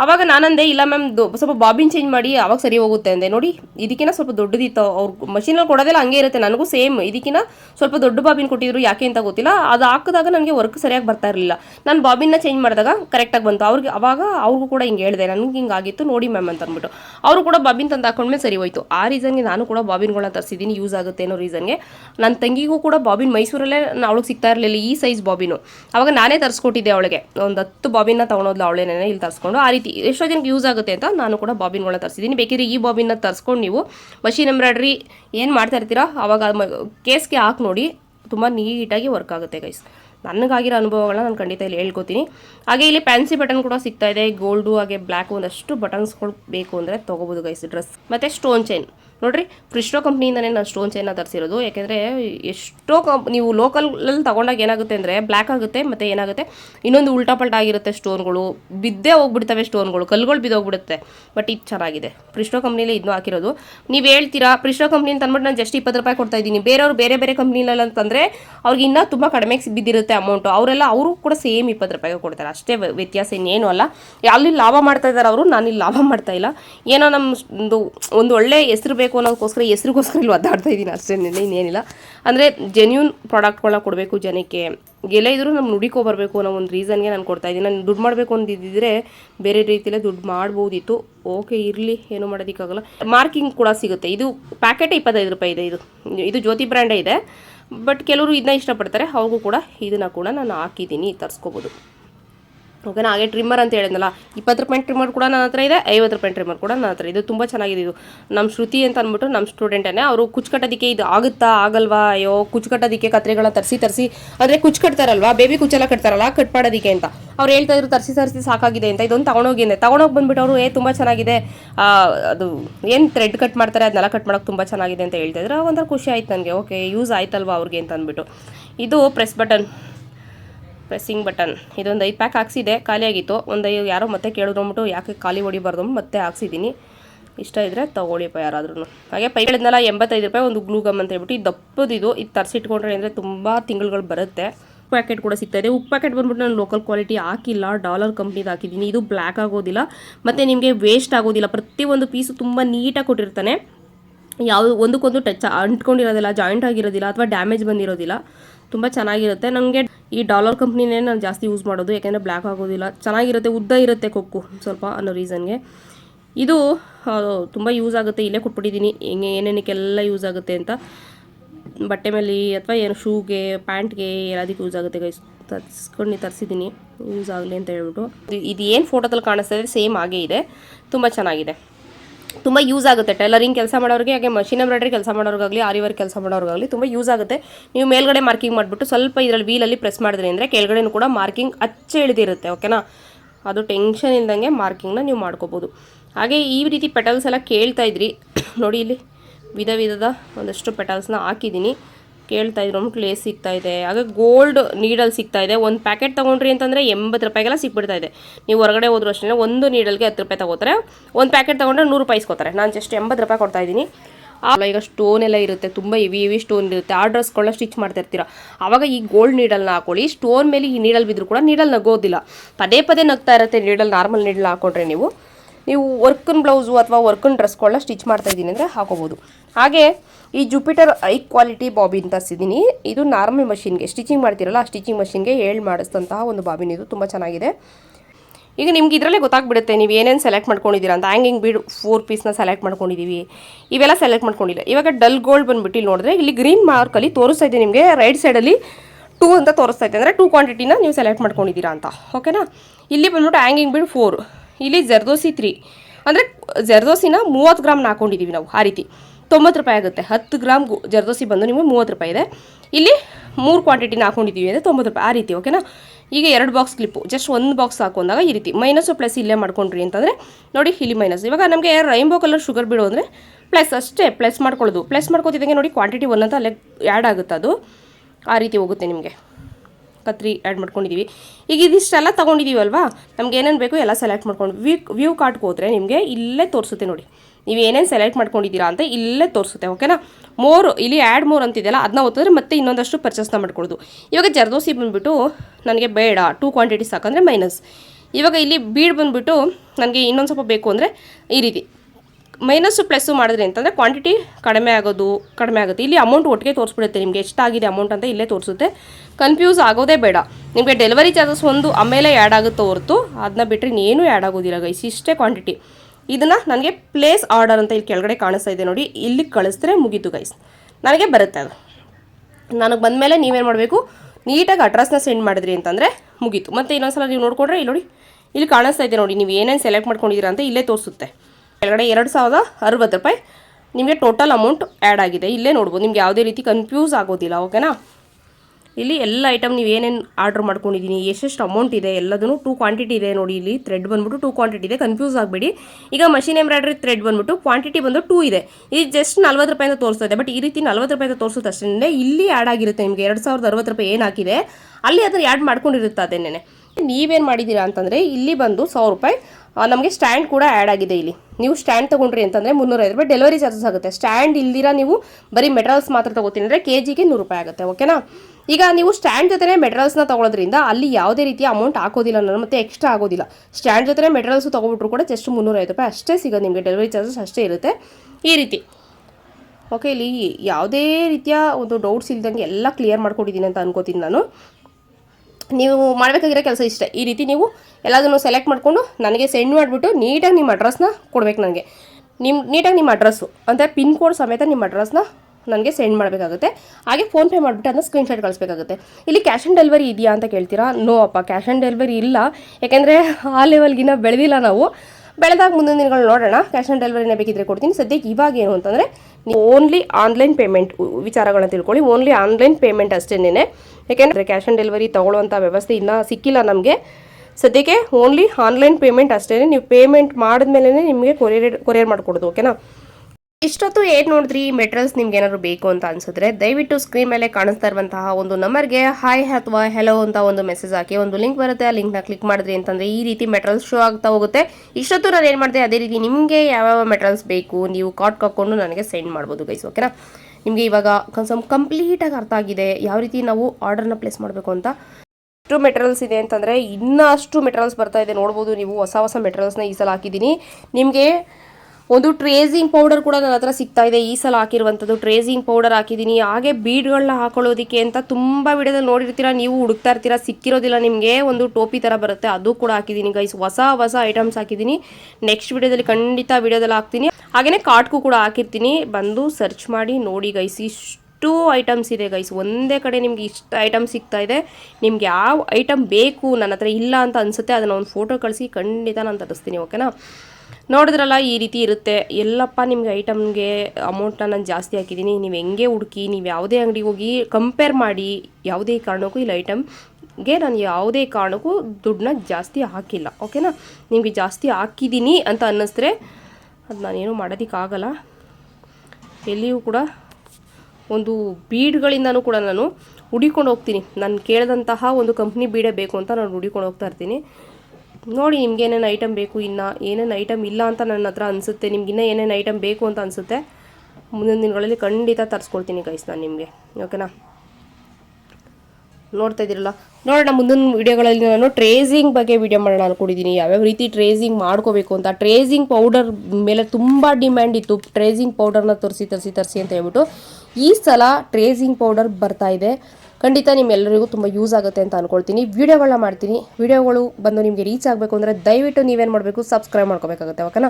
ಆವಾಗ ನಾನಂದೆ, ಇಲ್ಲ ಮ್ಯಾಮ್ ಸ್ವಲ್ಪ ಬಾಬಿನ್ ಚೇಂಜ್ ಮಾಡಿ, ಅವಾಗ ಸರಿ ಹೋಗುತ್ತೆ ಅಂದೆ. ನೋಡಿ ಇದಕ್ಕಿಂತ ಸ್ವಲ್ಪ ದೊಡ್ಡದಿತ್ತು. ಅವ್ರು ಮಷೀನಲ್ಲಿ ಕೊಡೋದೆಲ್ಲ ಹಂಗೆ ಇರುತ್ತೆ. ನನಗೂ ಸೇಮ್ ಇದಕ್ಕಿಂತ ಸ್ವಲ್ಪ ದೊಡ್ಡ ಬಾಬಿನ್ ಕೊಟ್ಟಿದ್ರು ಯಾಕೆ ಅಂತ ಗೊತ್ತಿಲ್ಲ. ಅದು ಹಾಕಿದಾಗ ನನಗೆ ವರ್ಕ್ ಸರಿಯಾಗಿ ಬರ್ತಾ ಇರಲಿಲ್ಲ. ನಾನು ಬಾಬಿನ್ನ ಚೇಂಜ್ ಮಾಡಿದಾಗ ಕರೆಕ್ಟಾಗಿ ಬಂತು. ಅವ್ರಿಗೆ ಅವಾಗ ಅವ್ರಿಗೂ ಕೂಡ ಹಿಂಗೆ ಹೇಳಿದೆ. ನನಗೆ ಹಿಂಗೆ ಆಗಿತ್ತು, ನೋಡಿ ಮ್ಯಾಮ್ ಅಂತ ಅಂದ್ಬಿಟ್ಟು. ಅವರು ಕೂಡ ಬಾಬಿನ್ ತಂದು ಹಾಕೊಂಡ್ಮೇಲೆ ಸರಿ ಹೋಯ್ತು. ಆ ರೀಸನ್ಗೆ ನಾನು ಕೂಡ ಬಾಬಿನ್ಗಳನ್ನ ತರಿಸಿದ್ದೀನಿ. ಯೂಸ್ ಆಗುತ್ತೆ ಅನ್ನೋ ರೀಸನ್ಗೆ ನನ್ನ ತಂಗಿಗೂ ಕೂಡ ಬಾಬಿನ್ ಮೈಸೂರಲ್ಲೇ ಅವಳಿಗೆ ಸಿಗ್ತಾ ಇರಲಿಲ್ಲ ಈ ಸೈಜ್ ಬಾಬಿನು. ಅವಾಗ ನಾನೇ ತರಿಸ್ಕೊಟ್ಟಿದ್ದೆ ಅವಳಿಗೆ. ಒಂದು ಹತ್ತು ಬಾಬಿನ ತೊಗೊಳೋದ್ಲು ಅವಳೇನೇ ಇಲ್ಲಿ ತರಿಸ್ಕೊಂಡು. ಆ ರೀತಿ ಎಷ್ಟೋ ಜನಕ್ಕೆ ಯೂಸ್ ಆಗುತ್ತೆ ಅಂತ ನಾನು ಕೂಡ ಬಾಬಿನ್ಗಳನ್ನ ತರಿಸಿದ್ದೀನಿ ಬೇಕಿದ್ರೆ ಈ ಬಾಬಿನ ತರಿಸ್ಕೊಂಡು ನೀವು ಮಷೀನ್ ಎಂಬ್ರಾಯ್ಡ್ರಿ ಏನು ಮಾಡ್ತಾ ಇರ್ತೀರಾ, ಅವಾಗ ಕೇಸ್ಗೆ ಹಾಕಿ ನೋಡಿ. ತುಂಬ ನೀಟಾಗಿ ವರ್ಕ್ ಆಗುತ್ತೆ ಗೈಸ್ ನನಗಾಗಿರೋ ಅನುಭವಗಳನ್ನ ನಾನು ಖಂಡಿತ ಇಲ್ಲಿ ಹೇಳ್ಕೊತೀನಿ. ಹಾಗೆ ಇಲ್ಲಿ ಫ್ಯಾನ್ಸಿ ಬಟನ್ ಕೂಡ ಸಿಗ್ತಾ ಇದೆ. ಗೋಲ್ಡು ಹಾಗೆ ಬ್ಲ್ಯಾಕು ಒಂದಷ್ಟು ಬಟನ್ಸ್ಗಳು ಬೇಕು ಅಂದರೆ ತೊಗೋಬೋದು ಗೈಸ್ ಡ್ರೆಸ್ ಮತ್ತು ಸ್ಟೋನ್ ಚೈನ್ ನೋಡ್ರಿ, ಕೃಷ್ಣ ಕಂಪ್ನಿಯಿಂದನೇ ನಾನು ಸ್ಟೋನ್ಸ್ ಏನ ತರಿಸಿರೋದು. ಯಾಕೆಂದರೆ ಎಷ್ಟೋ ಕಂಪ್ ನೀವು ಲೋಕಲಲ್ಲಿ ತಗೊಂಡಾಗ ಏನಾಗುತ್ತೆ ಅಂದರೆ ಬ್ಲ್ಯಾಕ್ ಆಗುತ್ತೆ, ಮತ್ತು ಏನಾಗುತ್ತೆ? ಇನ್ನೊಂದು ಉಲ್ಟಾ ಪಲ್ಟಾ ಆಗಿರುತ್ತೆ ಸ್ಟೋನ್ಗಳು ಬಿದ್ದೇ ಹೋಗ್ಬಿಡ್ತವೆ ಸ್ಟೋನ್ಗಳು ಕಲ್ಗಳು ಬಿದ್ದೋಗ್ಬಿಡುತ್ತೆ ಬಟ್ ಇದು ಚೆನ್ನಾಗಿದೆ. ಕೃಷ್ಣ ಕಂಪ್ನಿಲಿ ಇದನ್ನು ಹಾಕಿರೋದು. ನೀವು ಹೇಳ್ತೀರಾ, ಕೃಷ್ಣ ಕಂಪ್ನಿ ಅಂತ ಅಂದ್ಬಿಟ್ಟು ನಾನು ಜಸ್ಟ್ ಇಪ್ಪತ್ತು ರೂಪಾಯಿ ಕೊಡ್ತಾ ಇದ್ದೀನಿ. ಬೇರೆಯವರು ಬೇರೆ ಬೇರೆ ಕಂಪ್ನಿಲಲ್ಲಿ ಅಂತಂದರೆ ಅವ್ರಿಗೆ ಇನ್ನೂ ತುಂಬ ಕಡಿಮೆ ಬಿದ್ದಿರುತ್ತೆ ಅಮೌಂಟು ಅವರೆಲ್ಲ ಅವರು ಕೂಡ ಸೇಮ್ ಇಪ್ಪತ್ತು ರೂಪಾಯಿಗೆ ಕೊಡ್ತಾರೆ. ಅಷ್ಟೇ ವ್ಯತ್ಯಾಸ ಇನ್ನೇನು ಅಲ್ಲ. ಅಲ್ಲಿ ಲಾಭ ಮಾಡ್ತಾ ಇದ್ದಾರೆ ಅವರು ನಾನು ಇಲ್ಲಿ ಲಾಭ ಮಾಡ್ತಾ ಇಲ್ಲ. ಏನೋ ನಮ್ಮ ಒಂದು ಒಳ್ಳೆ ಹೆಸರು ಅನ್ನೋದಕ್ಕೋಸ್ಕರ ಹೆಸರಿಗೋಸ್ಕರ ಇಲ್ಲಿ ಒದ್ದಾಡ್ತಾ ಇದ್ದೀನಿ ಅಷ್ಟೇ ಇನ್ನೇನಿಲ್ಲ. ಅಂದರೆ ಜೆನ್ಯೂನ್ ಪ್ರಾಡಕ್ಟ್ಗಳನ್ನ ಕೊಡಬೇಕು ಜನಕ್ಕೆ. ಎಲ್ಲ ಇದ್ರೂ ನಮ್ಮ ನುಡಿಕೋ ಬರಬೇಕು ಅನ್ನೋ ಒಂದು ರೀಸನ್ಗೆ ನಾನು ಕೊಡ್ತಾ ಇದ್ದೀನಿ. ನಾನು ದುಡ್ಡು ಮಾಡಬೇಕು ಅಂದಿದ್ದರೆ ಬೇರೆ ರೀತಿಯಲ್ಲೇ ದುಡ್ಡು ಮಾಡ್ಬೋದಿತ್ತು. ಓಕೆ ಇರಲಿ, ಏನು ಮಾಡೋದಕ್ಕಾಗಲ್ಲ. ಮಾರ್ಕಿಂಗ್ ಕೂಡ ಸಿಗುತ್ತೆ. ಇದು ಪ್ಯಾಕೆಟ್ ಇಪ್ಪತ್ತೈದು ರೂಪಾಯಿ ಇದೆ ಇದು. ಇದು ಜ್ಯೋತಿ ಬ್ರ್ಯಾಂಡೇ ಇದೆ. ಬಟ್ ಕೆಲವರು ಇದನ್ನ ಇಷ್ಟಪಡ್ತಾರೆ. ಅವ್ರಿಗೂ ಕೂಡ ಇದನ್ನು ಕೂಡ ನಾನು ಹಾಕಿದ್ದೀನಿ. ತರಿಸ್ಕೋಬೋದು. ಓಕೆನಾ ಹಾಗೆ ಟ್ರಿಮ್ಮರ್ ಅಂತ ಹೇಳಿದ್ನಲ್ಲ, ಇಪ್ಪತ್ತು ರೂಪಾಯಿ ಟ್ರಿಮ್ಮರ್ ಕೂಡ ನನ್ನ ಹತ್ರ ಇದೆ, ಐವತ್ತು ರೂಪಾಯಿ ಟ್ರಿಮ್ಮರ್ ಕೂಡ ನನ್ನ ಹತ್ರ ಇದೆ. ತುಂಬ ಚೆನ್ನಾಗಿದೆ ಇದು. ನಮ್ಮ ಶ್ರುತಿ ಅಂತ ಅಂದ್ಬಿಟ್ಟು ನಮ್ಮ ಸ್ಟೂಡೆಂಟೇ ಅವರು ಕುಚ್ ಕಟ್ಟೋದಕ್ಕೆ ಇದು ಆಗುತ್ತಾ, ಆಗಲ್ವಾ? ಅಯ್ಯೋ, ಕುಚ್ ಕಟ್ಟೋದಕ್ಕೆ ಕತ್ರೆಗಳನ್ನ ತರಿಸಿ ತರಿಸಿ. ಅಂದರೆ ಕುಚ್ಚು ಕಟ್ತಾರಲ್ವಾ? ಬೇಬಿ ಕುಚ್ಚೆಲ್ಲ ಕಟ್ತಾರಲ್ಲ, ಕಟ್ ಅಂತ. ಅವ್ರು ಹೇಳ್ತಾ ಇದ್ರು, ತರಿಸಿ ತರಿಸಿ ಸಾಕಾಗಿದೆ ಅಂತ. ಇದೊಂದು ತಗೊಂಡೋಗಿ ಅಂದೆ. ತಗೊಂಡೋಗಿ ಬಂದ್ಬಿಟ್ಟು ಅವರು, ಏ, ತುಂಬ ಚೆನ್ನಾಗಿದೆ. ಅದು ಏನು ಥ್ರೆಡ್ ಕಟ್ ಮಾಡ್ತಾರೆ, ಅದನ್ನೆಲ್ಲ ಕಟ್ ಮಾಡೋಕೆ ತುಂಬ ಚೆನ್ನಾಗಿದೆ ಅಂತ ಹೇಳ್ತಾ ಇದ್ರು. ಒಂಥರ ಖುಷಿ ಆಯ್ತು ನನಗೆ. ಓಕೆ ಯೂಸ್ ಆಯ್ತಲ್ವಾ ಅವ್ರಿಗೆ ಅಂತ ಅಂದ್ಬಿಟ್ಟು. ಇದು ಪ್ರೆಸ್ ಬಟನ್ ಪ್ರೆಸ್ಸಿಂಗ್ ಬಟನ್ ಇದೊಂದು ಐದು ಪ್ಯಾಕ್ ಹಾಕ್ಸಿದೆ. ಖಾಲಿಯಾಗಿತ್ತು. ಒಂದು ಯಾರೋ ಮತ್ತೆ ಕೇಳಿದ್ರು ಅಂದ್ಬಿಟ್ಟು ಯಾಕೆ ಖಾಲಿ ಹೊಡಿಬಾರ್ದು ಮತ್ತೆ ಹಾಕ್ಸಿದ್ದೀನಿ. ಇಷ್ಟ ಇದ್ದರೆ ತೊಗೊಳ್ಳಿಪ್ಪ ಯಾರಾದ್ರೂ ಹಾಗೆ ಪೈ ಹೇಳಿದ್ನಲ್ಲ ಎಂಬತ್ತೈದು ರೂಪಾಯಿ ಒಂದು ಗ್ಲೂ ಗಮ್ ಅಂತ ಹೇಳ್ಬಿಟ್ಟು ದಪ್ಪದಿದು ಇದು. ತರಿಸಿಟ್ಕೊಂಡ್ರೆ ಅಂದರೆ ತುಂಬ ತಿಂಗಳುಗಳು ಬರುತ್ತೆ. ಪ್ಯಾಕೆಟ್ ಕೂಡ ಸಿಗ್ತಾ ಇದೆ. ಉಪ್ಪು ಪ್ಯಾಕೆಟ್ ಬಂದ್ಬಿಟ್ಟು ನಾನು ಲೋಕಲ್ ಕ್ವಾಲಿಟಿ ಹಾಕಿಲ್ಲ. ಡಾಲರ್ ಕಂಪ್ನಿದು ಹಾಕಿದ್ದೀನಿ. ಇದು ಬ್ಲ್ಯಾಕ್ ಆಗೋದಿಲ್ಲ. ಮತ್ತು ನಿಮಗೆ ವೇಸ್ಟ್ ಆಗೋದಿಲ್ಲ. ಪ್ರತಿಯೊಂದು ಪೀಸು ತುಂಬ ನೀಟಾಗಿ ಕೊಟ್ಟಿರ್ತಾನೆ. ಯಾವ ಒಂದಕ್ಕೊಂದು ಟಚ್ ಅಂಟ್ಕೊಂಡಿರೋದಿಲ್ಲ ಜಾಯಿಂಟ್ ಆಗಿರೋದಿಲ್ಲ, ಅಥವಾ ಡ್ಯಾಮೇಜ್ ಬಂದಿರೋದಿಲ್ಲ. ತುಂಬ ಚೆನ್ನಾಗಿರುತ್ತೆ. ನನಗೆ ಈ ಡಾಲರ್ ಕಂಪ್ನಿನೇ ನಾನು ಜಾಸ್ತಿ ಯೂಸ್ ಮಾಡೋದು, ಯಾಕೆಂದರೆ ಬ್ಲ್ಯಾಕ್ ಆಗೋದಿಲ್ಲ. ಚೆನ್ನಾಗಿರುತ್ತೆ, ಉದ್ದ ಇರುತ್ತೆ ಕೊಕ್ಕು ಸ್ವಲ್ಪ ಅನ್ನೋ ರೀಸನ್ಗೆ ಇದು ತುಂಬ ಯೂಸ್ ಆಗುತ್ತೆ. ಇಲ್ಲೇ ಕೊಟ್ಬಿಟ್ಟಿದ್ದೀನಿ ಹೆಂಗೆ, ಏನೇನಕ್ಕೆಲ್ಲ ಯೂಸ್ ಆಗುತ್ತೆ ಅಂತ. ಬಟ್ಟೆ ಮೇಲೆ ಅಥವಾ ಏನು ಶೂಗೆ ಪ್ಯಾಂಟ್ಗೆ ಎಲ್ಲದಕ್ಕೆ ಯೂಸ್ ಆಗುತ್ತೆ ಗೈಸ್ ತರಿಸ್ಕೊಂಡು ತರಿಸಿದ್ದೀನಿ ಯೂಸ್ ಆಗಲಿ ಅಂತ ಹೇಳ್ಬಿಟ್ಟು. ಇದು- ಏನು ಫೋಟೋದಲ್ಲಿ ಕಾಣಿಸ್ತಾ ಇದೆ ಸೇಮ್ ಆಗೇ ಇದೆ. ತುಂಬ ಚೆನ್ನಾಗಿದೆ. ತುಂಬ ಯೂಸ್ ಆಗುತ್ತೆ. ಟೈಲರಿಂಗ್ ಕೆಲಸ ಮಾಡೋರಿಗೆ, ಹಾಗೆ ಮಷಿನ್ ಎಂಬ್ರಾಯ್ಡ್ರಿ ಕೆಲಸ ಮಾಡೋರಿಗಾಗಲಿ, ಆರಿ ವರ್ಕ್ ಕೆಲಸ ಮಾಡೋರಿಗಾಗಲಿ ತುಂಬ ಯೂಸ್ ಆಗುತ್ತೆ. ನೀವು ಮೇಲ್ಗಡೆ ಮಾರ್ಕಿಂಗ್ ಮಾಡಿಬಿಟ್ಟು ಸ್ವಲ್ಪ ಇದರಲ್ಲಿ ವೀಲಲ್ಲಿ ಪ್ರೆಸ್ ಮಾಡಿದ್ರಿ ಅಂದರೆ ಕೆಳಗಡೆನೂ ಕೂಡ ಮಾರ್ಕಿಂಗ್ ಅಚ್ಚೆ ಇಳಿದಿರುತ್ತೆ ಓಕೆನಾ ಅದು ಟೆನ್ಷನ್ ಇಲ್ದಂಗೆ ಮಾರ್ಕಿಂಗ್ನ ನೀವು ಮಾಡ್ಕೋಬೋದು. ಹಾಗೆ ಈ ರೀತಿ ಪೆಟಲ್ಸ್ ಎಲ್ಲ ಕೇಳ್ತಾ ಇದ್ರಿ. ನೋಡಿ ಇಲ್ಲಿ ವಿಧ ವಿಧದ ಒಂದಷ್ಟು ಪೆಟಲ್ಸ್ನ ಹಾಕಿದ್ದೀನಿ. ಕೇಳ್ತಾ ಇದ್ರು ಅಂದ್ಬಿಟ್ಟು ಲೇಸ್ ಇದೆ. ಹಾಗೆ ಗೋಲ್ಡ್ ನೀಡಲ್ ಇದೆ. ಒಂದು ಪ್ಯಾಕೆಟ್ ತೊಗೊಂಡ್ರಿ ಅಂತಂದರೆ ಎಂಬತ್ತು ರೂಪಾಯಿಗೆಲ್ಲ ಸಿಕ್ಬಿಡ್ತಾ ಇದೆ. ನೀವು ಹೊರಗಡೆ ಹೋದ್ರು ಅಷ್ಟೇ ಒಂದು ನೀಡಲ್ಗೆ ಹತ್ತು ರೂಪಾಯಿ ತೊಗೋತಾರೆ. ಒಂದು ಪ್ಯಾಕೆಟ್ ತೊಗೊಂಡ್ರೆ ನೂರು ರೂಪಾಯಿ ಇಸ್ಕೋತಾರೆ. ನಾನು ಜಸ್ಟ್ ಎಂಬತ್ತು ರೂಪಾಯಿ ಕೊಡ್ತಾ ಇದ್ದೀನಿ. ಈಗ ಸ್ಟೋನ್ ಎಲ್ಲ ಇರುತ್ತೆ. ತುಂಬ ಹೆವಿ ಹೆವಿ ಸ್ಟೋನ್ ಇರುತ್ತೆ. ಆ ಡ್ರೆಸ್ಗಳನ್ನ ಸ್ಟಿಚ್ ಮಾಡ್ತಾ ಇರ್ತೀರ. ಆವಾಗ ಈ ಗೋಲ್ಡ್ ನೀಡಲ್ನ ಹಾಕೊಳ್ಳಿ. ಸ್ಟೋನ್ ಮೇಲೆ ಈ ನೀಡಲ್ ಬಿದ್ದರೂ ಕೂಡ ನೀಡಲ್ ನಗೋದಿಲ್ಲ. ಪದೇ ಪದೇ ನಗ್ತಾ ಇರುತ್ತೆ ನೀಡಲ್ ನಾರ್ಮಲ್ ನೀಡಲ್ ಹಾಕೊಂಡ್ರೆ ನೀವು. ನೀವು ವರ್ಕನ್ ಬ್ಲೌಸು ಅಥವಾ ವರ್ಕನ್ ಡ್ರೆಸ್ಗಳನ್ನ ಸ್ಟಿಚ್ ಮಾಡ್ತಾ ಇದ್ದೀನಿ ಅಂದರೆ ಹಾಕೋಬೋದು. ಹಾಗೆ ಈ ಜುಪಿಟರ್ ಐ ಕ್ವಾಲಿಟಿ ಬಾಬಿನ್ ತರಿಸಿದ್ದೀನಿ ಇದು ನಾರ್ಮಲ್ ಮಷಿನ್ಗೆ ಸ್ಟಿಚಿಂಗ್ ಮಾಡ್ತೀರಲ್ಲ, ಆ ಸ್ಟಿಚಿಂಗ್ ಮಷಿನ್ಗೆ ಹೇಳಿ ಮಾಡಿಸಿದಂತಹ ಒಂದು ಬಾಬಿನ್ ಇದು ತುಂಬ ಚೆನ್ನಾಗಿದೆ. ಈಗ ನಿಮ್ಗೆ ಇದರಲ್ಲೇ ಗೊತ್ತಾಗ್ಬಿಡುತ್ತೆ, ನೀವು ಏನೇನು ಸೆಲೆಕ್ಟ್ ಮಾಡ್ಕೊಂಡಿದ್ದೀರ ಅಂತ. ಹ್ಯಾಂಗಿಂಗ್ ಬೀಡ್ ಫೋರ್ ಪೀಸ್ನ ಸೆಲೆಕ್ಟ್ ಮಾಡ್ಕೊಂಡಿದ್ದೀವಿ ಇವೆಲ್ಲ ಸೆಲೆಕ್ಟ್ ಮಾಡ್ಕೊಂಡಿಲ್ಲ. ಇವಾಗ ಡಲ್ ಗೋಲ್ಡ್ ಬಂದ್ಬಿಟ್ಟು ಇಲ್ಲಿ ನೋಡಿದ್ರೆ, ಇಲ್ಲಿ ಗ್ರೀನ್ ಮಾರ್ಕಲ್ಲಿ ತೋರಿಸ್ತಾ ಇದೆ ನಿಮಗೆ ರೈಟ್ ಸೈಡಲ್ಲಿ ಟೂ ಅಂತ ತೋರಿಸ್ತಾ ಇದೆ. ಅಂದರೆ ಟೂ ಕ್ವಾಂಟಿಟಿನ ನೀವು ಸೆಲೆಕ್ಟ್ ಮಾಡ್ಕೊಂಡಿದ್ದೀರಾ ಅಂತ. ಓಕೆನಾ ಇಲ್ಲಿ ಬಂದ್ಬಿಟ್ಟು ಹ್ಯಾಂಗಿಂಗ್ ಬೀಡ್ ಫೋರ್ ಇಲ್ಲಿ ಜರ್ದೋಸಿ ತ್ರೀ ಅಂದರೆ ಜರ್ದೋಸಿನ ಮೂವತ್ತು ಗ್ರಾಮ್ನ ಹಾಕೊಂಡಿದ್ದೀವಿ ನಾವು, ಆ ರೀತಿ. ತೊಂಬತ್ತು ರೂಪಾಯಿ ಆಗುತ್ತೆ. ಹತ್ತು ಗ್ರಾಮ್ ಜರ್ದೋಸಿ ಬಂದು ನಿಮಗೆ ಮೂವತ್ತು ರೂಪಾಯಿ ಇದೆ. ಇಲ್ಲಿ ಮೂರು ಕ್ವಾಂಟಿಟಿನ ಹಾಕೊಂಡಿದ್ದೀವಿ ಅಂದರೆ ತೊಂಬತ್ತು ರೂಪಾಯಿ. ಆ ರೀತಿ ಓಕೆನಾ ಈಗ ಎರಡು ಬಾಕ್ಸ್ ಕ್ಲಿಪ್ಪು ಜಸ್ಟ್ ಒಂದು ಬಾಕ್ಸ್ ಹಾಕೊಂಡಾಗ ಈ ರೀತಿ. ಮೈನಸ್ಸು ಪ್ಲಸ್ ಇಲ್ಲೇ ಮಾಡ್ಕೊಂಡ್ರಿ ಅಂತಂದರೆ ನೋಡಿ ಇಲ್ಲಿ ಮೈನಸ್. ಇವಾಗ ನಮಗೆ ರೈನ್ಬೋ ಕಲರ್ ಶುಗರ್ ಬಿಡು ಅಂದರೆ ಪ್ಲಸ್ ಅಷ್ಟೇ ಪ್ಲಸ್ ಮಾಡ್ಕೊಳ್ಳೋದು. ಪ್ಲಸ್ ಮಾಡ್ಕೊತಿದ್ದಂಗೆ ನೋಡಿ ಕ್ವಾಂಟಿಟಿ ಒನ್ ಅಂತ ಅಲ್ಲೇ ಆ್ಯಡ್ ಆಗುತ್ತೆ ಅದು. ಆ ರೀತಿ ಹೋಗುತ್ತೆ ನಿಮಗೆ. ಕತ್ರಿ ಆ್ಯಡ್ ಮಾಡ್ಕೊಂಡಿದ್ದೀವಿ. ಈಗ ಇದಿಷ್ಟೆಲ್ಲ ತೊಗೊಂಡಿದ್ದೀವಲ್ವಾ? ನಮ್ಗೆ ಏನೇನು ಬೇಕು ಎಲ್ಲ ಸೆಲೆಕ್ಟ್ ಮಾಡ್ಕೊಂಡು ವ್ಯೂ ವ್ಯೂ ಕಾರ್ಡ್ಗೆ ಹೋದರೆ ನಿಮಗೆ ಇಲ್ಲೇ ತೋರಿಸುತ್ತೆ ನೋಡಿ. ನೀವು ಏನೇನು ಸೆಲೆಕ್ಟ್ ಮಾಡ್ಕೊಂಡಿದ್ದೀರಾ ಅಂತ ಇಲ್ಲೇ ತೋರಿಸುತ್ತೆ ಓಕೆನಾ ಮೋರ್, ಇಲ್ಲಿ ಆ್ಯಡ್ ಮೋರ್ ಅಂತಿದೆಯಲ್ಲ ಅದನ್ನ ಓದಿದ್ರೆ ಮತ್ತೆ ಇನ್ನೊಂದಷ್ಟು ಪರ್ಚೇಸ್ನ ಮಾಡ್ಕೊಳ್ಳೋದು. ಇವಾಗ ಜರ್ದೋಸಿ ಬಂದುಬಿಟ್ಟು ನನಗೆ ಬೇಡ ಟೂ ಕ್ವಾಂಟಿಟಿ ಸಾಕಂದರೆ ಮೈನಸ್ ಇವಾಗ ಇಲ್ಲಿ ಬೀಡ್ ಬಂದುಬಿಟ್ಟು ನನಗೆ ಇನ್ನೊಂದು ಸ್ವಲ್ಪ ಬೇಕು ಅಂದರೆ ಈ ರೀತಿ. ಮೈನಸ್ಸು ಪ್ಲಸ್ಸು ಮಾಡಿದ್ರೆ ಅಂತಂದರೆ ಕ್ವಾಂಟಿಟಿ ಕಡಿಮೆ ಆಗೋದು, ಕಡಿಮೆ ಆಗುತ್ತೆ. ಇಲ್ಲಿ ಅಮೌಂಟ್ ಒಟ್ಟಿಗೆ ತೋರಿಸ್ಬಿಡುತ್ತೆ, ನಿಮಗೆ ಎಷ್ಟಾಗಿದೆ ಅಮೌಂಟ್ ಅಂತ ಇಲ್ಲೇ ತೋರಿಸುತ್ತೆ. ಕನ್ಫ್ಯೂಸ್ ಆಗೋದೇ ಬೇಡ. ನಿಮಗೆ ಡೆಲಿವರಿ ಚಾರ್ಜಸ್ ಒಂದು ಆಮೇಲೆ ಆ್ಯಡ್ ಆಗುತ್ತೆ ಹೊರತು ಅದನ್ನ ಬಿಟ್ಟರೆ ಇನ್ನೇನು ಆ್ಯಡ್ ಆಗೋದಿಲ್ಲ ಗೈಸ್ ಇಷ್ಟೇ ಕ್ವಾಂಟಿಟಿ ಇದನ್ನು ನನಗೆ ಪ್ಲೇಸ್ ಆರ್ಡರ್ ಅಂತ ಇಲ್ಲಿ ಕೆಳಗಡೆ ಕಾಣಿಸ್ತಾ ಇದೆ ನೋಡಿ. ಇಲ್ಲಿ ಕಳಿಸಿದ್ರೆ ಮುಗೀತು ಗೈಸ್ ನನಗೆ ಬರುತ್ತೆ ಅದು. ನನಗೆ ಬಂದಮೇಲೆ ನೀವೇನು ಮಾಡಬೇಕು? ನೀಟಾಗಿ ಅಡ್ರೆಸ್ನ ಸೆಂಡ್ ಮಾಡಿದ್ರಿ ಅಂತಂದರೆ ಮುಗೀತು. ಮತ್ತು ಇನ್ನೊಂದ್ಸಲ ನೀವು ನೋಡಿಕೊಂಡ್ರೆ ಇಲ್ಲಿ ನೋಡಿ. ಇಲ್ಲಿ ಕಾಣಿಸ್ತಾ ಇದೆ ನೋಡಿ, ನೀವು ಏನೇನು ಸೆಲೆಕ್ಟ್ ಮಾಡ್ಕೊಂಡಿದ್ದೀರಾ ಅಂತ ಇಲ್ಲೇ ತೋರಿಸುತ್ತೆ. ಕೆಳಗಡೆ ಎರಡು ಸಾವಿರದ ಅರವತ್ತು ರೂಪಾಯಿ ನಿಮಗೆ ಟೋಟಲ್ ಅಮೌಂಟ್ ಆ್ಯಡ್ ಆಗಿದೆ. ಇಲ್ಲೇ ನೋಡ್ಬೋದು. ನಿಮ್ಗೆ ಯಾವುದೇ ರೀತಿ ಕನ್ಫ್ಯೂಸ್ ಆಗೋದಿಲ್ಲ ಓಕೆನಾ ಇಲ್ಲಿ ಎಲ್ಲ ಐಟಮ್ ನೀವು ಏನೇನು ಆರ್ಡರ್ ಮಾಡ್ಕೊಂಡಿದ್ದೀನಿ ಎಷ್ಟೆಷ್ಟು ಅಮೌಂಟ್ ಇದೆ ಎಲ್ಲದೂ ಟೂ ಕ್ವಾಂಟಿಟಿ ಇದೆ ನೋಡಿ ಇಲ್ಲಿ. ಥ್ರೆಡ್ ಬಂದ್ಬಿಟ್ಟು ಟೂ ಕ್ವಾಂಟಿಟಿ ಇದೆ ಕನ್ಫ್ಯೂಸ್ ಆಗಬೇಡಿ. ಈಗ ಮಷಿನ್ ಎಂಬ್ರಾಯ್ಡ್ರಿ ಥ್ರೆಡ್ ಬಂದ್ಬಿಟ್ಟು ಕ್ವಾಂಟಿಟಿ ಬಂದು ಟೂ ಇದೆ. ಇದು ಜಸ್ಟ್ ನಲ್ವತ್ತು ರೂಪಾಯಿಂದ ತೋರಿಸ್ತಾ ಇದೆ ಬಟ್ ಈ ರೀತಿ ನಲ್ವತ್ತು ರೂಪಾಯಿಂದ ತೋರಿಸುತ್ತೆ ಅಷ್ಟೇ ಇಲ್ಲಿ ಆ್ಯಡ್ ಆಗಿರುತ್ತೆ ನಿಮಗೆ. ಎರಡು ಸಾವಿರದ ಅರವತ್ತು ರೂಪಾಯಿ ಏನು ಹಾಕಿದೆ, ಅಲ್ಲಿ ಅದನ್ನು ಆ್ಯಡ್ ಮಾಡ್ಕೊಂಡಿರುತ್ತೆ ಅದೇನೆ ನೀವೇನು ಮಾಡಿದ್ದೀರಾ ಅಂತಂದರೆ, ಇಲ್ಲಿ ಬಂದು ಸಾವಿರ ರೂಪಾಯಿ ನಮಗೆ ಸ್ಟ್ಯಾಂಡ್ ಕೂಡ ಆ್ಯಡ್ ಆಗಿದೆ ಇಲ್ಲಿ. ನೀವು ಸ್ಟ್ಯಾಂಡ್ ತೊಗೊಂಡ್ರಿ ಅಂತಂದರೆ ಮುನ್ನೂರೈದು ರೂಪಾಯಿ ಡೆಲಿವರಿ ಚಾರ್ಜಸ್ ಆಗುತ್ತೆ. ಸ್ಟ್ಯಾಂಡ್ ಇಲ್ದಿರ ನೀವು ಬರೀ ಮೆಟೀರಿಯಲ್ಸ್ ಮಾತ್ರ ತೊಗೋತೀನಿ ಅಂದರೆ ಕೆ ಜಿಗೆ ನೂರು ರೂಪಾಯಿ ಆಗುತ್ತೆ ಓಕೆನಾ ಈಗ ನೀವು ಸ್ಟ್ಯಾಂಡ್ ಜೊತೆ ಮೆಟೀರಿಯಲ್ಸ್ನ ತೊಗೊಳೋದ್ರಿಂದ ಅಲ್ಲಿ ಯಾವುದೇ ರೀತಿಯ ಅಮೌಂಟ್ ಹಾಕೋದಿಲ್ಲ ನಾನು ಮತ್ತೆ ಎಕ್ಸ್ಟ್ರಾ ಆಗೋದಿಲ್ಲ. ಸ್ಟ್ಯಾಂಡ್ ಜೊತೆ ಮೆಟೀರಿಯಲ್ಸ್ ತೊಗೊಬಿಟ್ರು ಕೂಡ ಜಸ್ಟ್ ಮುನ್ನೂರೈದು ರೂಪಾಯಿ ಅಷ್ಟೇ ಸಿಗೋದು ನಿಮಗೆ ಡೆಲಿವರಿ ಚಾರ್ಜಸ್ ಅಷ್ಟೇ ಇರುತ್ತೆ. ಈ ರೀತಿ. ಓಕೆ ಇಲ್ಲಿ ಯಾವುದೇ ರೀತಿಯ ಒಂದು ಡೌಟ್ಸ್ ಇಲ್ದಂಗೆ ಎಲ್ಲ ಕ್ಲಿಯರ್ ಮಾಡ್ಕೊಟ್ಟಿದ್ದೀನಿ ಅಂತ ಅನ್ಕೋತೀನಿ ನಾನು. ನೀವು ಮಾಡಬೇಕಾಗಿರೋ ಕೆಲಸ ಇಷ್ಟೇ. ಈ ರೀತಿ ನೀವು ಎಲ್ಲದನ್ನು ಸೆಲೆಕ್ಟ್ ಮಾಡಿಕೊಂಡು ನನಗೆ ಸೆಂಡ್ ಮಾಡಿಬಿಟ್ಟು ನೀಟಾಗಿ ನಿಮ್ಮ ಅಡ್ರೆಸ್ನ ಕೊಡ್ಬೇಕು ನನಗೆ. ನಿಮ್ಮ ನೀಟಾಗಿ ನಿಮ್ಮ ಅಡ್ರೆಸ್ಸು ಅಂದರೆ ಪಿನ್ ಕೋಡ್ ಸಮೇತ ನಿಮ್ಮ ಅಡ್ರೆಸ್ನ ನನಗೆ ಸೆಂಡ್ ಮಾಡಬೇಕಾಗುತ್ತೆ. ಹಾಗೆ ಫೋನ್ಪೇ ಮಾಡಿಬಿಟ್ಟು ಅದನ್ನ ಸ್ಕ್ರೀನ್ಶಾಟ್ ಕಳಿಸ್ಬೇಕಾಗುತ್ತೆ. ಇಲ್ಲಿ ಕ್ಯಾಶ್ ಆನ್ ಡೆಲಿವರಿ ಇದೆಯಾ ಅಂತ ಕೇಳ್ತೀರಾ? ನೋ ಅಪ್ಪ ಕ್ಯಾಶ್ ಆನ್ ಡೆಲಿವರಿ ಇಲ್ಲ. ಯಾಕೆಂದರೆ ಆ ಲೆವೆಲ್ಗಿನ ಬೆಳೆದಿಲ್ಲ ನಾವು. ಬೆಳೆದಾಗ ಮುಂದಿನ ದಿನಗಳು ನೋಡೋಣ. ಕ್ಯಾಶ್ ಆನ್ ಡೆಲಿವರಿನೇ ಬೇಕಿದ್ರೆ ಕೊಡ್ತೀನಿ. ಸದ್ಯಕ್ಕೆ ಇವಾಗ ಏನು ಅಂತಂದರೆ, ನೀವು ಓನ್ಲಿ ಆನ್ಲೈನ್ ಪೇಮೆಂಟ್ ವಿಚಾರಗಳನ್ನ ತಿಳ್ಕೊಳ್ಳಿ. ಓನ್ಲಿ ಆನ್ಲೈನ್ ಪೇಮೆಂಟ್ ಅಷ್ಟೇನೆ ಯಾಕೆಂದರೆ ಕ್ಯಾಶ್ ಆನ್ ಡೆಲಿವರಿ ತೊಗೊಳ್ಳುವಂಥ ವ್ಯವಸ್ಥೆ ಇನ್ನೂ ಸಿಕ್ಕಿಲ್ಲ ನಮಗೆ. ಸದ್ಯಕ್ಕೆ ಓನ್ಲಿ ಆನ್ಲೈನ್ ಪೇಮೆಂಟ್ ಅಷ್ಟೇ ನೀವು ಪೇಮೆಂಟ್ ಮಾಡಿದ್ಮೇಲೆ ನಿಮಗೆ ಕೊರಿಯರ್ ಕೊರಿಯರ್ ಮಾಡಿಕೊಡೋದು ಓಕೆನಾ ಇಷ್ಟೊತ್ತು ಏನು ನೋಡಿದ್ರಿ? ಮೆಟೀರಿಯಲ್ಸ್ ನಿಮ್ಗೆ ಏನಾದ್ರು ಬೇಕು ಅಂತ ಅನ್ಸಿದ್ರೆ ದಯವಿಟ್ಟು ಸ್ಕ್ರೀನ್ ಮೇಲೆ ಕಾಣಿಸ್ತಾ ಇರುವಂತಹ ಒಂದು ನಂಬರ್ಗೆ ಹಾಯ್ ಅಥವಾ ಹೆಲೋ ಅಂತ ಒಂದು ಮೆಸೇಜ್ ಹಾಕಿ. ಒಂದು ಲಿಂಕ್ ಬರುತ್ತೆ, ಆ ಲಿಂಕ್ನ ಕ್ಲಿಕ್ ಮಾಡಿದ್ರಿ ಅಂತಂದ್ರೆ ಈ ರೀತಿ ಮೆಟೀರಿಯಲ್ಸ್ ಶೋ ಆಗ್ತಾ ಹೋಗುತ್ತೆ. ಇಷ್ಟೊತ್ತು ನಾನು ಏನು ಮಾಡಿದೆ, ಅದೇ ರೀತಿ ನಿಮಗೆ ಯಾವ್ಯಾವ ಮೆಟೀರಿಯಲ್ಸ್ ಬೇಕು ನೀವು ಕಾರ್ಡ್ ಕಾಕೊಂಡು ನನಗೆ ಸೆಂಡ್ ಮಾಡ್ಬೋದು ಗೈಸ್ ಓಕೆನಾ ನಿಮಗೆ ಇವಾಗ ಕನ್ಸಮ್ ಕಂಪ್ಲೀಟಾಗಿ ಅರ್ಥ ಆಗಿದೆ, ಯಾವ ರೀತಿ ನಾವು ಆರ್ಡರ್ನ ಪ್ಲೇಸ್ ಮಾಡಬೇಕು ಅಂತ. ಎಷ್ಟು ಮೆಟೀರಿಯಲ್ಸ್ ಇದೆ ಅಂತಂದರೆ ಇನ್ನೂ ಅಷ್ಟು ಮೆಟೀರಿಯಲ್ಸ್ ಬರ್ತಾ ಇದೆ, ನೋಡ್ಬೋದು ನೀವು ಹೊಸ ಹೊಸ ಮೆಟೀರಿಯಲ್ಸ್ನ ಈ ಸಲ ಹಾಕಿದ್ದೀನಿ. ನಿಮಗೆ ಒಂದು ಟ್ರೇಸಿಂಗ್ ಪೌಡರ್ ಕೂಡ ನನ್ನ ಹತ್ರ ಸಿಗ್ತಾ ಇದೆ. ಈ ಸಲ ಹಾಕಿರುವಂಥದ್ದು ಟ್ರೇಸಿಂಗ್ ಪೌಡರ್ ಹಾಕಿದ್ದೀನಿ. ಹಾಗೆ ಬೀಡ್ಗಳನ್ನ ಹಾಕೊಳ್ಳೋದಕ್ಕೆ ಅಂತ ತುಂಬ ವಿಡಿಯೋದಲ್ಲಿ ನೋಡಿರ್ತೀರ, ನೀವು ಹುಡುಕ್ತಾ ಇರ್ತೀರಾ, ಸಿಕ್ಕಿರೋದಿಲ್ಲ ನಿಮಗೆ, ಒಂದು ಟೋಪಿ ಥರ ಬರುತ್ತೆ. ಅದು ಕೂಡ ಹಾಕಿದ್ದೀನಿ ಗೈಸ್ ಹೊಸ ಹೊಸ ಐಟಮ್ಸ್ ಹಾಕಿದ್ದೀನಿ. ನೆಕ್ಸ್ಟ್ ವಿಡಿಯೋದಲ್ಲಿ ಖಂಡಿತ ವಿಡಿಯೋದಲ್ಲಿ ಹಾಕ್ತೀನಿ. ಹಾಗೆಯೇ ಕಾಟ್ಗೂ ಕೂಡ ಹಾಕಿರ್ತೀನಿ. ಬಂದು ಸರ್ಚ್ ಮಾಡಿ ನೋಡಿ ಗೈಸ್ ಇಷ್ಟು ಐಟಮ್ಸ್ ಇದೆ ಗೈಸ್ ಒಂದೇ ಕಡೆ ನಿಮ್ಗೆ ಇಷ್ಟು ಐಟಮ್ ಸಿಗ್ತಾ ಇದೆ. ನಿಮ್ಗೆ ಯಾವ ಐಟಮ್ ಬೇಕು ನನ್ನ ಹತ್ರ ಇಲ್ಲ ಅಂತ ಅನಿಸುತ್ತೆ, ಅದನ್ನು ಒಂದು ಫೋಟೋ ಕಳಿಸಿ ಖಂಡಿತ ನಾನು ತರಿಸ್ತೀನಿ ಓಕೆನಾ ನೋಡಿದ್ರಲ್ಲ, ಈ ರೀತಿ ಇರುತ್ತೆ. ಎಲ್ಲಪ್ಪ, ನಿಮ್ಗೆ ಐಟಮ್ಗೆ ಅಮೌಂಟ್ನ ನಾನು ಜಾಸ್ತಿ ಹಾಕಿದ್ದೀನಿ ನೀವು ಹೆಂಗೆ ಹುಡುಕಿ, ನೀವು ಯಾವುದೇ ಅಂಗಡಿಗೆ ಹೋಗಿ ಕಂಪೇರ್ ಮಾಡಿ, ಯಾವುದೇ ಕಾರಣಕ್ಕೂ ಇಲ್ಲಿ ಐಟಮ್ಗೆ ನಾನು ಯಾವುದೇ ಕಾರಣಕ್ಕೂ ದುಡ್ಡನ್ನ ಜಾಸ್ತಿ ಹಾಕಿಲ್ಲ. ಓಕೆನಾ? ನಿಮಗೆ ಜಾಸ್ತಿ ಹಾಕಿದ್ದೀನಿ ಅಂತ ಅನ್ನಿಸ್ದ್ರೆ ಅದು ನಾನೇನು ಮಾಡೋದಕ್ಕಾಗಲ್ಲ. ಎಲ್ಲಿಯೂ ಕೂಡ ಒಂದು ಬೀಡ್ಗಳಿಂದನೂ ಕೂಡ ನಾನು ಹುಡಿಕೊಂಡು ಹೋಗ್ತೀನಿ. ನಾನು ಕೇಳಿದಂತಹ ಒಂದು ಕಂಪ್ನಿ ಬೀಡೇ ಬೇಕು ಅಂತ ನಾನು ಹುಡಿಕೊಂಡು ಹೋಗ್ತಾ ಇರ್ತೀನಿ. ನೋಡಿ ನಿಮ್ಗೆ ಏನೇನು ಐಟಮ್ ಬೇಕು ಇನ್ನು, ಏನೇನು ಐಟಮ್ ಇಲ್ಲ ಅಂತ ನನ್ನ ಹತ್ರ ಅನಿಸುತ್ತೆ, ನಿಮ್ಗೆ ಇನ್ನೂ ಏನೇನು ಐಟಮ್ ಬೇಕು ಅಂತ ಅನಿಸುತ್ತೆ, ಮುಂದಿನ ದಿನಗಳಲ್ಲಿ ಖಂಡಿತ ತರಿಸ್ಕೊಳ್ತೀನಿ ಗೈಸ್ ನಾನು ನಿಮಗೆ ಓಕೆನಾ ನೋಡ್ತಾ ಇದ್ದೀರಲ್ಲ? ನೋಡೋಣ ಮುಂದಿನ ವಿಡಿಯೋಗಳಲ್ಲಿ ನಾನು ಟ್ರೇಸಿಂಗ್ ಬಗ್ಗೆ ವಿಡಿಯೋ ಮಾಡೋಣ ಅನ್ಕೊಂಡಿದ್ದೀನಿ ಯಾವ್ಯಾವ ರೀತಿ ಟ್ರೇಸಿಂಗ್ ಮಾಡ್ಕೋಬೇಕು ಅಂತ. ಟ್ರೇಸಿಂಗ್ ಪೌಡರ್ ಮೇಲೆ ತುಂಬ ಡಿಮ್ಯಾಂಡ್ ಇತ್ತು ಟ್ರೇಸಿಂಗ್ ಪೌಡರ್ನ ತರಿಸಿ ತರಿಸಿ ತರಿಸಿ ಅಂತ ಹೇಳ್ಬಿಟ್ಟು ಈ ಸಲ ಟ್ರೇಸಿಂಗ್ ಪೌಡರ್ ಬರ್ತಾ ಇದೆ. ಖಂಡಿತ ನಿಮ್ಮೆಲ್ಲರಿಗೂ ತುಂಬ ಯೂಸ್ ಆಗುತ್ತೆ ಅಂತ ಅನ್ಕೊಳ್ತೀನಿ. ವಿಡಿಯೋಗಳನ್ನ ಮಾಡ್ತೀನಿ. ವಿಡಿಯೋಗಳು ಬಂದು ನಿಮಗೆ ರೀಚ್ ಆಗಬೇಕು ಅಂದರೆ ದಯವಿಟ್ಟು ನೀವೇನು ಮಾಡಬೇಕು? ಸಬ್ಸ್ಕ್ರೈಬ್ ಮಾಡ್ಕೋಬೇಕಾಗುತ್ತೆ ಓಕೆನಾ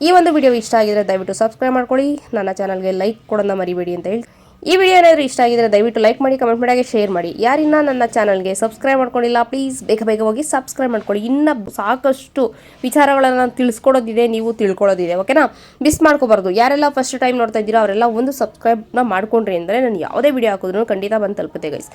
ಈ ಒಂದು ವಿಡಿಯೋ ಇಷ್ಟ ಆಗಿದ್ರೆ ದಯವಿಟ್ಟು ಸಬ್ಸ್ಕ್ರೈಬ್ ಮಾಡ್ಕೊಳ್ಳಿ. ನನ್ನ ಚಾನಲ್ಗೆ ಲೈಕ್ ಕೊಡೋಣ ಮರಿಬೇಡಿ ಅಂತ ಹೇಳಿ ಈ ವಿಡಿಯೋ ಏನಾದರೂ ಇಷ್ಟ ಆಗಿದ್ರೆ ದಯವಿಟ್ಟು ಲೈಕ್ ಮಾಡಿ ಕಮೆಂಟ್ ಮಾಡಿ ಶೇರ್ ಮಾಡಿ. ಯಾರಿನ್ನ ನನ್ನ ಚಾನಲ್ಗೆ ಸಬ್ಸ್ಕ್ರೈಬ್ ಮಾಡ್ಕೊಂಡಿಲ್ಲ ಪ್ಲೀಸ್ ಬೇಗ ಬೇಗ ಹೋಗಿ ಸಬ್ಸ್ಕ್ರೈಬ್ ಮಾಡ್ಕೊಳ್ಳಿ. ಇನ್ನ ಸಾಕಷ್ಟು ವಿಚಾರಗಳನ್ನು ತಿಳಿಸ್ಕೊಡೋದಿದೆ, ನೀವು ತಿಳ್ಕೊಳ್ಳೋದಿದೆ ಓಕೆನಾ ಮಿಸ್ ಮಾಡ್ಕೋಬಾರ್ದು. ಯಾರೆಲ್ಲ ಫಸ್ಟ್ ಟೈಮ್ ನೋಡ್ತಾ ಇದ್ದೀರೋ, ಅವರೆಲ್ಲ ಒಂದು ಸಬ್ಸ್ಕ್ರೈಬ್ನ ಮಾಡ್ಕೊಂಡ್ರಿ ಅಂದರೆ ನಾನು ಯಾವುದೇ ವಿಡಿಯೋ ಹಾಕಿದ್ರು ಖಂಡಿತ ಬಂದು ತಲುಪುತ್ತೆ ಗೈಸ್